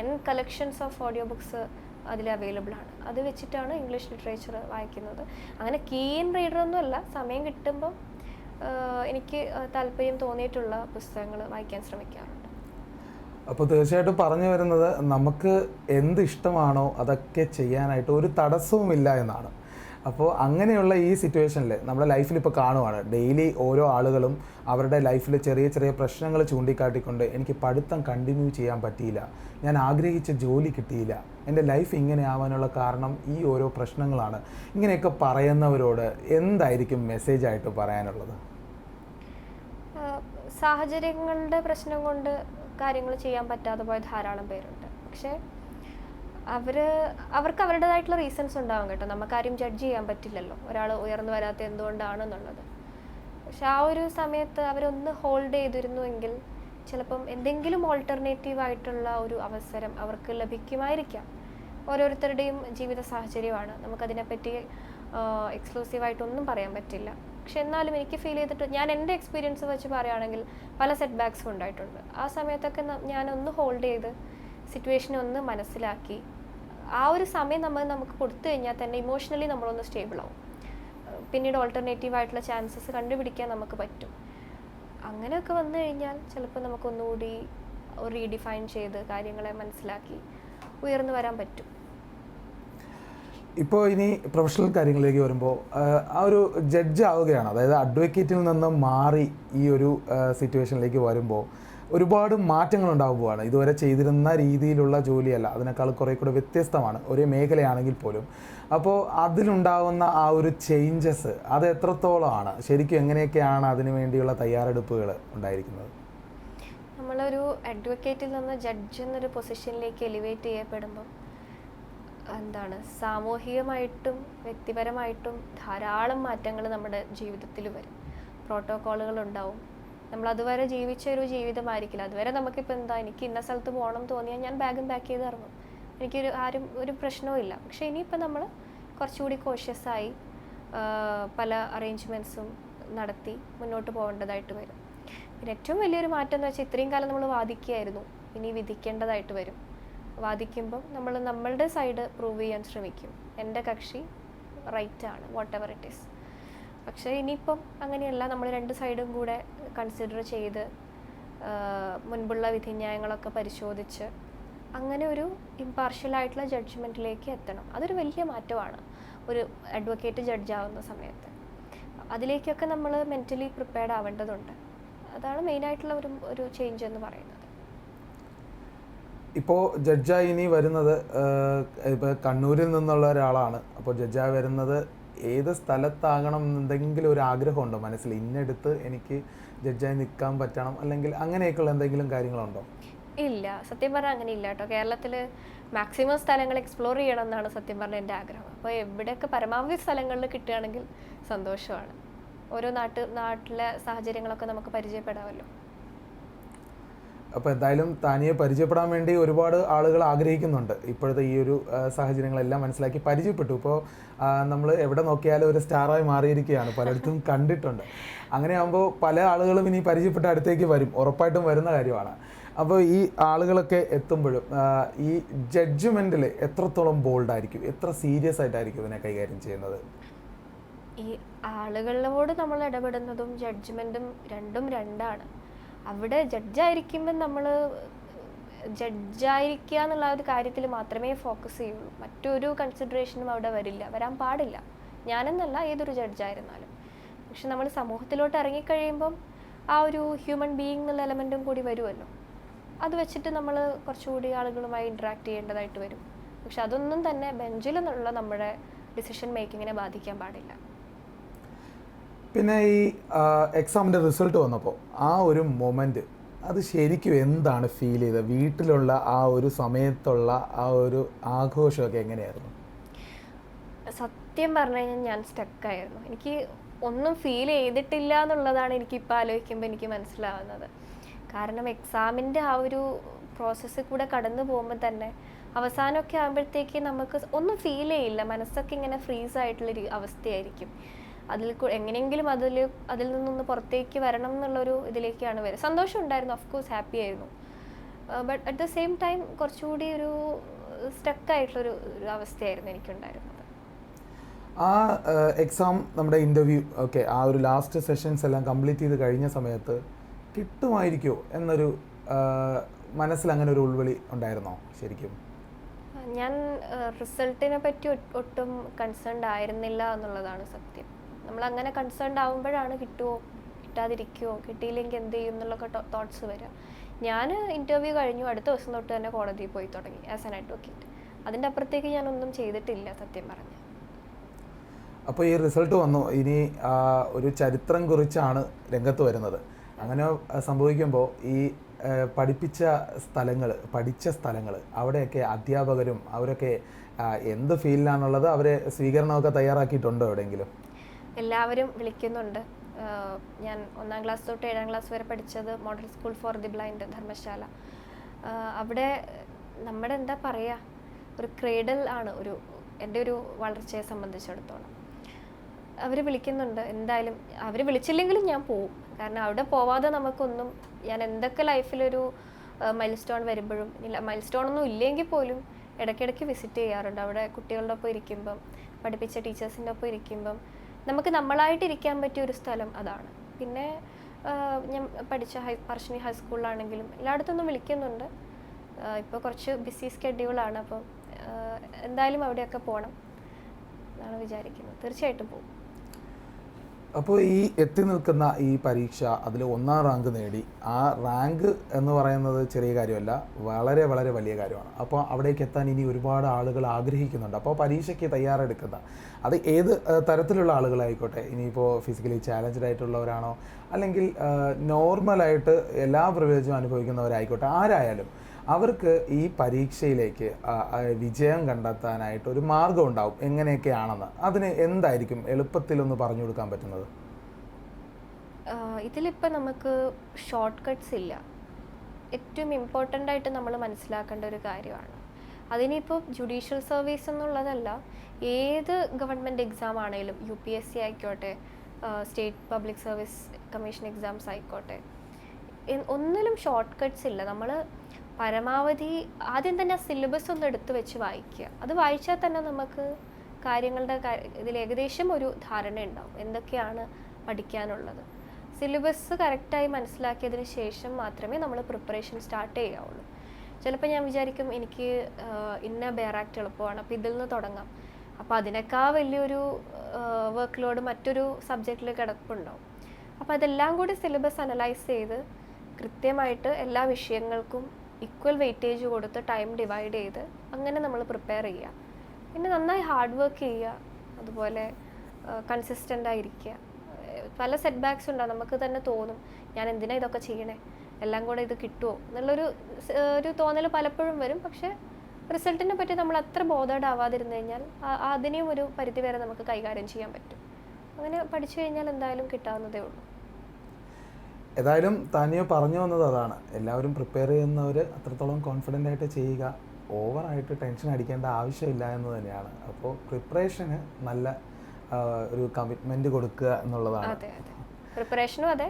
S2: N collections of audio books അതിൽ അവൈലബിൾ ആണ്. അത് വെച്ചിട്ടാണ് ഇംഗ്ലീഷ് ലിറ്ററേച്ചർ വായിക്കുന്നത്. അങ്ങനെ കീൻ റീഡറൊന്നും അല്ല സമയം കിട്ടുമ്പം എനിക്ക് താല്പര്യം തോന്നിയിട്ടുള്ള പുസ്തകങ്ങൾ വായിക്കാൻ ശ്രമിക്കാറുണ്ട്.
S1: അപ്പോൾ തീർച്ചയായിട്ടും പറഞ്ഞു വരുന്നത് നമുക്ക് എന്ത് ഇഷ്ടമാണോ അതൊക്കെ ചെയ്യാനായിട്ട് ഒരു തടസ്സവുമില്ല എന്നാണ്. അപ്പോൾ അങ്ങനെയുള്ള ഈ സിറ്റുവേഷനിൽ നമ്മുടെ ലൈഫിൽ ഇപ്പോൾ കാണുവാണ്. ഡെയിലി ഓരോ ആളുകളും അവരുടെ ലൈഫിൽ ചെറിയ ചെറിയ പ്രശ്നങ്ങൾ ചൂണ്ടിക്കാട്ടിക്കൊണ്ട് എനിക്ക് പഠിത്തം കണ്ടിന്യൂ ചെയ്യാൻ പറ്റിയില്ല. ഞാൻ ആഗ്രഹിച്ച ജോലി കിട്ടിയില്ല. എന്റെ ലൈഫ് ഇങ്ങനെ ആവാനുള്ള കാരണം ഈ ഓരോ പ്രശ്നങ്ങളാണ്. ഇങ്ങനെയൊക്കെ പറയുന്നവരോട് എന്തായിരിക്കും മെസ്സേജായിട്ട് പറയാനുള്ളത്?
S2: സാഹചര്യങ്ങളുടെ പ്രശ്നം കൊണ്ട് കാര്യങ്ങൾ ചെയ്യാൻ പറ്റാതെ പോയ ധാരാളം പേരുണ്ട്. പക്ഷേ അവർ അവർക്ക് അവരുടേതായിട്ടുള്ള റീസൺസ് ഉണ്ടാവും കേട്ടോ. നമുക്കാരും ജഡ്ജ് ചെയ്യാൻ പറ്റില്ലല്ലോ. ഒരാൾ ഉയർന്നു വരാത്ത എന്തുകൊണ്ടാണെന്നുള്ളത്. പക്ഷെ ആ ഒരു സമയത്ത് അവരൊന്ന് ഹോൾഡ് ചെയ്തിരുന്നുവെങ്കിൽ ചിലപ്പം എന്തെങ്കിലും ഓൾട്ടർനേറ്റീവ് ആയിട്ടുള്ള ഒരു അവസരം അവർക്ക് ലഭിക്കുമായിരിക്കാം. ഓരോരുത്തരുടെയും ജീവിത സാഹചര്യമാണ്. നമുക്കതിനെപ്പറ്റി എക്സ്ക്ലൂസീവായിട്ടൊന്നും പറയാൻ പറ്റില്ല. പക്ഷെ എന്നാലും എനിക്ക് ഫീൽ ചെയ്തിട്ട് ഞാൻ എന്റെ എക്സ്പീരിയൻസ് വെച്ച് പറയുകയാണെങ്കിൽ പല സെറ്റ് ബാക്സും ഉണ്ടായിട്ടുണ്ട്. ആ സമയത്തൊക്കെ ഞാനൊന്ന് ഹോൾഡ് ചെയ്ത് സിറ്റുവേഷനെ ഒന്ന് മനസ്സിലാക്കി. ആ ഒരു സമയം നമ്മൾ നമുക്ക് കൊടുത്തു കഴിഞ്ഞാൽ തന്നെ ഇമോഷണലി നമ്മളൊന്ന് സ്റ്റേബിൾ ആവും. പിന്നീട് ഓൾട്ടർനേറ്റീവ് ആയിട്ടുള്ള ചാൻസസ് കണ്ടുപിടിക്കാൻ നമുക്ക് പറ്റും. അങ്ങനെയൊക്കെ വന്നു കഴിഞ്ഞാൽ ചിലപ്പോൾ നമുക്കൊന്നുകൂടി റീഡിഫൈൻ ചെയ്ത് കാര്യങ്ങളെ മനസ്സിലാക്കി ഉയർന്നു വരാൻ പറ്റും.
S1: ഇപ്പോൾ ഇനി പ്രൊഫഷണൽ കാര്യങ്ങളിലേക്ക് വരുമ്പോൾ ആ ഒരു ജഡ്ജ് ആവുകയാണ്. അതായത് അഡ്വക്കേറ്റിൽ നിന്ന് മാറി ഈ ഒരു സിറ്റുവേഷനിലേക്ക് വരുമ്പോൾ ഒരുപാട് മാറ്റങ്ങൾ ഉണ്ടാകുമ്പോഴാണ് ഇതുവരെ ചെയ്തിരുന്ന രീതിയിലുള്ള ജോലിയല്ല. അതിനേക്കാൾ കുറേ കൂടെ വ്യത്യസ്തമാണ്. ഒരേ മേഖലയാണെങ്കിൽ പോലും. അപ്പോൾ അതിലുണ്ടാകുന്ന ആ ഒരു ചേഞ്ചസ് അത് എത്രത്തോളമാണ്? ശരിക്കും എങ്ങനെയൊക്കെയാണ് അതിനു വേണ്ടിയുള്ള തയ്യാറെടുപ്പുകൾ ഉണ്ടായിരിക്കുന്നത്?
S2: നമ്മളൊരു അഡ്വക്കേറ്റിൽ നിന്ന് ജഡ്ജ് എന്നൊരു പൊസിഷനിലേക്ക് എലിവേറ്റ് ചെയ്യപ്പെടുമ്പം എന്താണ് സാമൂഹികമായിട്ടും വ്യക്തിപരമായിട്ടും ധാരാളം മാറ്റങ്ങൾ നമ്മുടെ ജീവിതത്തിൽ വരും. പ്രോട്ടോക്കോളുകൾ ഉണ്ടാവും. നമ്മൾ അതുവരെ ജീവിച്ച ഒരു ജീവിതമായിരിക്കില്ല. അതുവരെ നമുക്കിപ്പോൾ എന്താ എനിക്ക് ഇന്ന സ്ഥലത്ത് പോകണം തോന്നിയാൽ ഞാൻ ബാഗും പാക്ക് ചെയ്ത് ഇറങ്ങും. എനിക്കൊരു ആരും ഒരു പ്രശ്നവും ഇല്ല. പക്ഷേ ഇനിയിപ്പോൾ നമ്മൾ കുറച്ചുകൂടി കോഷ്യസായി പല അറേഞ്ച്മെന്റ്സും നടത്തി മുന്നോട്ട് പോകേണ്ടതായിട്ട് വരും. പിന്നെ ഏറ്റവും വലിയൊരു മാറ്റം എന്ന് വെച്ചാൽ ഇത്രയും കാലം നമ്മൾ വാദിക്കുകയായിരുന്നു. ഇനി വിധിക്കേണ്ടതായിട്ട് വരും. വാദിക്കുമ്പം നമ്മൾ നമ്മളുടെ സൈഡ് പ്രൂവ് ചെയ്യാൻ ശ്രമിക്കും. എന്റെ കക്ഷി റൈറ്റ് ആണ് വാട്ട് എവർ ഇറ്റ് ഈസ് പക്ഷേ ഇനിയിപ്പം അങ്ങനെയല്ല നമ്മൾ രണ്ട് സൈഡും കൂടെ കൺസിഡർ ചെയ്ത് മുൻപുള്ള വിധിന്യായങ്ങളൊക്കെ പരിശോധിച്ച് അങ്ങനെ ഒരു ഇമ്പാർഷ്യലായിട്ടുള്ള ജഡ്ജ്മെന്റിലേക്ക് എത്തണം. അതൊരു വലിയ മാറ്റമാണ് ഒരു അഡ്വക്കേറ്റ് ജഡ്ജ് ആവുന്ന സമയത്ത്. അതിലേക്കൊക്കെ നമ്മൾ മെന്റലി പ്രിപ്പയർഡ് ആവേണ്ടതുണ്ട്. അതാണ് മെയിനായിട്ടുള്ള ഒരു ഒരു ചേഞ്ച് എന്ന് പറയുന്നത്.
S1: ഇപ്പോൾ ജഡ്ജായി ഇനി വരുന്നത് ഇപ്പോൾ കണ്ണൂരിൽ നിന്നുള്ള ഒരാളാണ്. അപ്പോൾ ജഡ്ജായി വരുന്നത് ഏത് സ്ഥലത്താകണം എന്നെന്തെങ്കിലും ഒരു ആഗ്രഹമുണ്ടോ മനസ്സിൽ? ഇന്നെടുത്ത് എനിക്ക് ജഡ്ജായി നിൽക്കാൻ പറ്റണം അല്ലെങ്കിൽ അങ്ങനെയൊക്കെയുള്ള എന്തെങ്കിലും കാര്യങ്ങളുണ്ടോ?
S2: ഇല്ല സത്യം പറഞ്ഞാൽ അങ്ങനെ ഇല്ല കേട്ടോ. കേരളത്തിൽ മാക്സിമം സ്ഥലങ്ങൾ എക്സ്പ്ലോർ ചെയ്യണം എന്നാണ് സത്യം പറഞ്ഞ എന്റെ ആഗ്രഹം. അപ്പോൾ എവിടെയൊക്കെ പരമാവധി സ്ഥലങ്ങളിൽ കിട്ടുകയാണെങ്കിൽ സന്തോഷമാണ്. ഓരോ നാട്ട് നാട്ടിലെ സാഹചര്യങ്ങളൊക്കെ നമുക്ക് പരിചയപ്പെടാമല്ലോ.
S1: അപ്പോൾ എന്തായാലും താനിയെ പരിചയപ്പെടാൻ വേണ്ടി ഒരുപാട് ആളുകൾ ആഗ്രഹിക്കുന്നുണ്ട്. ഇപ്പോഴത്തെ ഈ ഒരു സാഹചര്യങ്ങളെല്ലാം മനസ്സിലാക്കി പരിചയപ്പെട്ടു. ഇപ്പോൾ നമ്മൾ എവിടെ നോക്കിയാലും ഒരു സ്റ്റാറായി മാറിയിരിക്കുകയാണ്. പലയിടത്തും കണ്ടിട്ടുണ്ട്. അങ്ങനെ ആകുമ്പോൾ പല ആളുകളും ഇനി പരിചയപ്പെട്ട അടുത്തേക്ക് വരും. ഉറപ്പായിട്ടും വരുന്ന കാര്യമാണ്. അപ്പോൾ ഈ ആളുകളൊക്കെ എത്തുമ്പോഴും ഈ ജഡ്ജ്മെന്റിൽ എത്രത്തോളം ബോൾഡായിരിക്കും എത്ര സീരിയസ് ആയിട്ടായിരിക്കും ഇതിനെ കൈകാര്യം ചെയ്യുന്നത്?
S2: ഈ ആളുകളോട് നമ്മൾ ഇടപെടുന്നതും ജഡ്ജ്മെന്റും രണ്ടും രണ്ടാണ്. അവിടെ ജഡ്ജായിരിക്കുമ്പം നമ്മൾ ജഡ്ജായിരിക്കുക എന്നുള്ള ഒരു കാര്യത്തിൽ മാത്രമേ ഫോക്കസ് ചെയ്യുള്ളൂ. മറ്റൊരു കൺസിഡറേഷനും അവിടെ വരില്ല. വരാൻ പാടില്ല. ഞാനെന്നല്ല ഏതൊരു ജഡ്ജായിരുന്നാലും പക്ഷെ നമ്മൾ സമൂഹത്തിലോട്ട് ഇറങ്ങിക്കഴിയുമ്പം ആ ഒരു ഹ്യൂമൻ ബീയിങ് എന്നുള്ള എലമെന്റും കൂടി വരുമല്ലോ. അത് വെച്ചിട്ട് നമ്മൾ കുറച്ചുകൂടി ആളുകളുമായി ഇൻട്രാക്ട് ചെയ്യേണ്ടതായിട്ട് വരും. പക്ഷെ അതൊന്നും തന്നെ ബെഞ്ചിൽ നിന്നുള്ള നമ്മുടെ ഡിസിഷൻ മേക്കിങ്ങിനെ ബാധിക്കാൻ പാടില്ല.
S1: പിന്നെ ഈ എക്സാമിന്റെ റിസൾട്ട് വന്നപ്പോൾ ആ ഒരു മൊമെന്റ് അത് ശരിക്കും എന്താണ് ഫീൽ ചെയ്തത്? വീട്ടിലുള്ള ആ ഒരു സമയത്തുള്ള ആ ഒരു ആഘോഷമൊക്കെ എങ്ങനെയായിരുന്നു?
S2: സത്യം പറഞ്ഞു കഴിഞ്ഞാൽ ഞാൻ സ്റ്റക്കായിരുന്നു എനിക്ക് ഒന്നും ഫീൽ ചെയ്തിട്ടില്ല എന്നുള്ളതാണ് എനിക്കിപ്പോൾ ആലോചിക്കുമ്പോൾ എനിക്ക് മനസ്സിലാവുന്നത്. കാരണം എക്സാമിന്റെ ആ ഒരു പ്രോസസ്സിൽ കൂടെ കടന്നു പോകുമ്പോൾ തന്നെ അവസാനമൊക്കെ ആകുമ്പോഴത്തേക്ക് നമുക്ക് ഒന്നും ഫീൽ ചെയ്യില്ല. മനസ്സൊക്കെ ഇങ്ങനെ ഫ്രീസ് ആയിട്ടുള്ളൊരു അവസ്ഥയായിരിക്കും. അതിൽ എങ്ങനെയെങ്കിലും അതിൽ അതിൽ നിന്നൊന്ന് പുറത്തേക്ക് വരണം എന്നുള്ളൊരു ഇതിലേക്കാണ് വരുന്നത് സന്തോഷം ഉണ്ടായിരുന്നു ഓഫ് കോഴ്സ് ഹാപ്പി ആയിരുന്നു. But at the same time കുറച്ചുകൂടി ഒരു സ്റ്റക്കായിട്ടുള്ളൊരു ഒരു അവസ്ഥയായിരുന്നു എനിക്കുണ്ടായിരുന്നത്.
S1: ആ എക്സാം നമ്മുടെ ഇന്റർവ്യൂ ഓക്കെ ആ ഒരു ലാസ്റ്റ് സെഷൻസ് എല്ലാം കംപ്ലീറ്റ് ചെയ്ത് കഴിഞ്ഞ സമയത്ത് കിട്ടുമായിരിക്കോ എന്നൊരു മനസ്സിൽ അങ്ങനെ ഒരു ഉൾവിളി ഉണ്ടായിരുന്നോ ശരിക്കും?
S2: ഞാൻ റിസൾട്ടിനെ പറ്റി ഒട്ടും കൺസേൺഡ് ആയിരുന്നില്ല എന്നുള്ളതാണ് സത്യം. നമ്മൾ അങ്ങനെ കൺസേൺഡ് ആവുമ്പോഴാണ് കിട്ടുമോ കിട്ടാതിരിക്കുമോ കിട്ടിയില്ലെങ്കിൽ എന്ത് ചെയ്യും എന്നുള്ളൊക്കെ തോട്ട്സ് വരിക ഞാൻ ഇന്റർവ്യൂ കഴിഞ്ഞു അടുത്ത ദിവസം തൊട്ട് തന്നെ കോടതിയിൽ പോയി തുടങ്ങി ആസ് ആൻ അഡ്വക്കേറ്റ് അതിന്റെ അപ്പുറത്തേക്ക് ഞാനൊന്നും ചെയ്തിട്ടില്ല സത്യം പറഞ്ഞു.
S1: അപ്പോൾ ഈ റിസൾട്ട് വന്നു. ഇനി ഒരു ചരിത്രം കുറിച്ചാണ് രംഗത്ത് വരുന്നത്. അങ്ങനെ സംഭവിക്കുമ്പോൾ ഈ പഠിപ്പിച്ച സ്ഥലങ്ങൾ പഠിച്ച സ്ഥലങ്ങൾ അവിടെയൊക്കെ അധ്യാപകരും അവരൊക്കെ എന്ത് ഫീലിലാണുള്ളത് അവരെ സ്വീകരണമൊക്കെ തയ്യാറാക്കിയിട്ടുണ്ടോ എവിടെയെങ്കിലും?
S2: എല്ലാവരും വിളിക്കുന്നുണ്ട്. ഞാൻ ഒന്നാം ക്ലാസ് തൊട്ട് ഏഴാം ക്ലാസ് വരെ പഠിച്ചത് model school for the blind Dharamshala. അവിടെ നമ്മുടെ എന്താ പറയുക ഒരു ക്രേഡൽ ആണ് ഒരു എന്റെ ഒരു വളർച്ചയെ സംബന്ധിച്ചിടത്തോളം. അവർ വിളിക്കുന്നുണ്ട് എന്തായാലും അവർ വിളിച്ചില്ലെങ്കിലും ഞാൻ പോവും. കാരണം അവിടെ പോവാതെ നമുക്കൊന്നും ഞാൻ എന്തൊക്കെ ലൈഫിലൊരു മൈൽ സ്റ്റോൺ വരുമ്പോഴും മൈൽ സ്റ്റോൺ ഒന്നും ഇല്ലെങ്കിൽ പോലും ഇടയ്ക്കിടയ്ക്ക് വിസിറ്റ് ചെയ്യാറുണ്ട്. അവിടെ കുട്ടികളുടെ ഒപ്പം ഇരിക്കുമ്പം പഠിപ്പിച്ച ടീച്ചേഴ്സിന്റെ ഒപ്പം ഇരിക്കുമ്പം നമുക്ക് നമ്മളായിട്ട് ഇരിക്കാൻ പറ്റിയ ഒരു സ്ഥലം അതാണ്. പിന്നെ ഞാൻ പഠിച്ച ഹൈ പറശ്ശിനി ഹൈസ്കൂളിലാണെങ്കിലും എല്ലായിടത്തൊന്നും വിളിക്കുന്നുണ്ട്. ഇപ്പോൾ കുറച്ച് ബിസി സ്കെഡ്യൂളാണ് അപ്പം എന്തായാലും അവിടെയൊക്കെ പോകണം എന്നാണ് വിചാരിക്കുന്നത്. തീർച്ചയായിട്ടും പോകും
S1: അപ്പോൾ ഈ എത്തി നിൽക്കുന്ന ഈ പരീക്ഷ അതിൽ ഒന്നാം റാങ്ക് നേടി. ആ റാങ്ക് എന്ന് പറയുന്നത് ചെറിയ കാര്യമല്ല വളരെ വളരെ വലിയ കാര്യമാണ്. അപ്പോൾ അവിടേക്ക് എത്താൻ ഇനി ഒരുപാട് ആളുകൾ ആഗ്രഹിക്കുന്നുണ്ട്. അപ്പോൾ പരീക്ഷയ്ക്ക് തയ്യാറെടുക്കുന്ന അത് ഏത് തരത്തിലുള്ള ആളുകളായിക്കോട്ടെ? ഇനിയിപ്പോൾ ഫിസിക്കലി ചാലഞ്ച്ഡ് ആയിട്ടുള്ളവരാണോ? അല്ലെങ്കിൽ നോർമലായിട്ട് എല്ലാ പ്രിവിലേജും അനുഭവിക്കുന്നവരായിക്കോട്ടെ? ആരായാലും അവർക്ക് ഈ പരീക്ഷയിലേക്ക് വിജയം കണ്ടെത്താനായിട്ട് ഒരു മാർഗം ഉണ്ടാവും. എങ്ങനെയൊക്കെയാണെന്ന്. അതിന് എന്തായിരിക്കും എളുപ്പത്തിൽ ഒന്ന് പറഞ്ഞു കൊടുക്കാൻ പറ്റുന്നത്?
S2: ഇതിലിപ്പോൾ നമുക്ക് ഷോർട്ട് കട്ട്സ് ഇല്ല. ഏറ്റവും ഇമ്പോർട്ടന്റ് ആയിട്ട് നമ്മൾ മനസ്സിലാക്കേണ്ട ഒരു കാര്യമാണ്. അതിനിപ്പോൾ ജുഡീഷ്യൽ സർവീസ് എന്നുള്ളതല്ല ഏത് ഗവൺമെന്റ് എക്സാം ആണെങ്കിലും യു പി എസ് സി ആയിക്കോട്ടെ state public service commission exams ആയിക്കോട്ടെ ഒന്നിലും ഷോർട്ട് കട്ട്സ് ഇല്ല. നമ്മൾ പരമാവധി ആദ്യം തന്നെ സിലബസ് ഒന്ന് എടുത്തു വെച്ച് വായിക്കുക. അത് വായിച്ചാൽ തന്നെ നമുക്ക് കാര്യങ്ങളുടെ ഇതിൽ ഏകദേശം ഒരു ധാരണ ഉണ്ടാവും. എന്തൊക്കെയാണ് പഠിക്കാനുള്ളത്. സിലബസ് കറക്റ്റായി മനസ്സിലാക്കിയതിന് ശേഷം മാത്രമേ നമ്മൾ പ്രിപ്പറേഷൻ സ്റ്റാർട്ട് ചെയ്യാവുള്ളൂ. ചിലപ്പോൾ ഞാൻ വിചാരിക്കും എനിക്ക് ഇന്ന ബെയറാക്ട് എളുപ്പമാണ്. അപ്പോൾ ഇതിൽ നിന്ന് തുടങ്ങാം. അപ്പോൾ അതിനേക്കാൾ വലിയൊരു വർക്ക് ലോഡ് മറ്റൊരു സബ്ജക്റ്റിൽ കിടപ്പുണ്ടാവും. അപ്പോൾ അതെല്ലാം കൂടി സിലബസ് അനലൈസ് ചെയ്ത് കൃത്യമായിട്ട് എല്ലാ വിഷയങ്ങൾക്കും ഈക്വൽ വെയിറ്റേജ് കൊടുത്ത് ടൈം ഡിവൈഡ് ചെയ്ത് അങ്ങനെ നമ്മൾ പ്രിപ്പയർ ചെയ്യുക. പിന്നെ നന്നായി ഹാർഡ് വർക്ക് ചെയ്യുക. അതുപോലെ കൺസിസ്റ്റന്റ് ആയിരിക്കുക. പല സെറ്റ് ബാക്സ് ഉണ്ടാവും. നമുക്ക് തന്നെ തോന്നും ഞാൻ എന്തിനാ ഇതൊക്കെ ചെയ്യണേ? എല്ലാം കൂടെ ഇത് കിട്ടുമോ എന്നുള്ളൊരു ഒരു തോന്നൽ പലപ്പോഴും വരും. പക്ഷേ റിസൾട്ടിനെ പറ്റി നമ്മൾ അത്ര ബോധേഡ് ആവാതിരുന്നു കഴിഞ്ഞാൽ അതിനെയും ഒരു പരിധി വരെ നമുക്ക് കൈകാര്യം ചെയ്യാൻ പറ്റും. അങ്ങനെ പഠിച്ചു കഴിഞ്ഞാൽ എന്തായാലും കിട്ടാവുന്നതേ ഉള്ളൂ.
S1: ഏതായാലും താനിയോ പറഞ്ഞു വന്നത് അതാണ്. എല്ലാവരും പ്രിപ്പയർ ചെയ്യുന്നവർ അത്രത്തോളം കോൺഫിഡന്റ് ആയിട്ട് ചെയ്യുക. ഓവറായിട്ട് ടെൻഷൻ അടിക്കേണ്ട ആവശ്യമില്ല എന്ന് തന്നെയാണ്. അപ്പോൾ പ്രിപ്പറേഷന് നല്ല ഒരു കമ്മിറ്റ്മെന്റ് കൊടുക്കുക എന്നുള്ളതാണ്.
S2: പ്രിപ്പറേഷനും അതെ.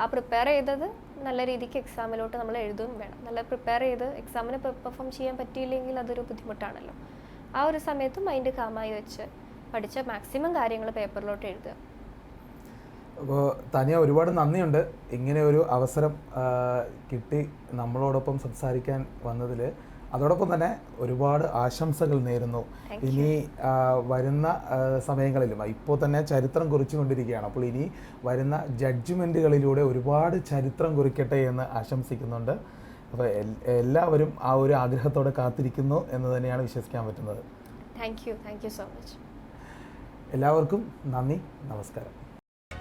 S2: ആ പ്രിപ്പയർ ചെയ്തത് നല്ല രീതിക്ക് എക്സാമിലോട്ട് നമ്മൾ എഴുതുകയും വേണം. നല്ല പ്രിപ്പയർ ചെയ്ത് എക്സാമിന് പെർഫോം ചെയ്യാൻ പറ്റിയില്ലെങ്കിൽ അതൊരു ബുദ്ധിമുട്ടാണല്ലോ. ആ ഒരു സമയത്ത് മൈൻഡ് കാമായി വെച്ച് പഠിച്ച മാക്സിമം കാര്യങ്ങൾ പേപ്പറിലോട്ട് എഴുതുക.
S1: അപ്പോൾ തനിയ ഒരുപാട് നന്ദിയുണ്ട്. ഇങ്ങനെ ഒരു അവസരം കിട്ടി നമ്മളോടൊപ്പം സംസാരിക്കാൻ വന്നതിൽ അതോടൊപ്പം തന്നെ ഒരുപാട് ആശംസകൾ നേരുന്നു. ഇനി വരുന്ന സമയങ്ങളിലും ഇപ്പോൾ തന്നെ ചരിത്രം കുറിച്ചുകൊണ്ടിരിക്കുകയാണ്. അപ്പോൾ ഇനി വരുന്ന ജഡ്ജ്മെന്റുകളിലൂടെ ഒരുപാട് ചരിത്രം കുറിക്കട്ടെ എന്ന് ആശംസിക്കുന്നുണ്ട്. അപ്പോൾ എല്ലാവരും ആ ഒരു ആഗ്രഹത്തോടെ കാത്തിരിക്കുന്നു എന്ന് തന്നെയാണ് വിശ്വസിക്കാൻ പറ്റുന്നത്.
S2: Thank you thank you so much
S1: എല്ലാവർക്കും നന്ദി. നമസ്കാരം.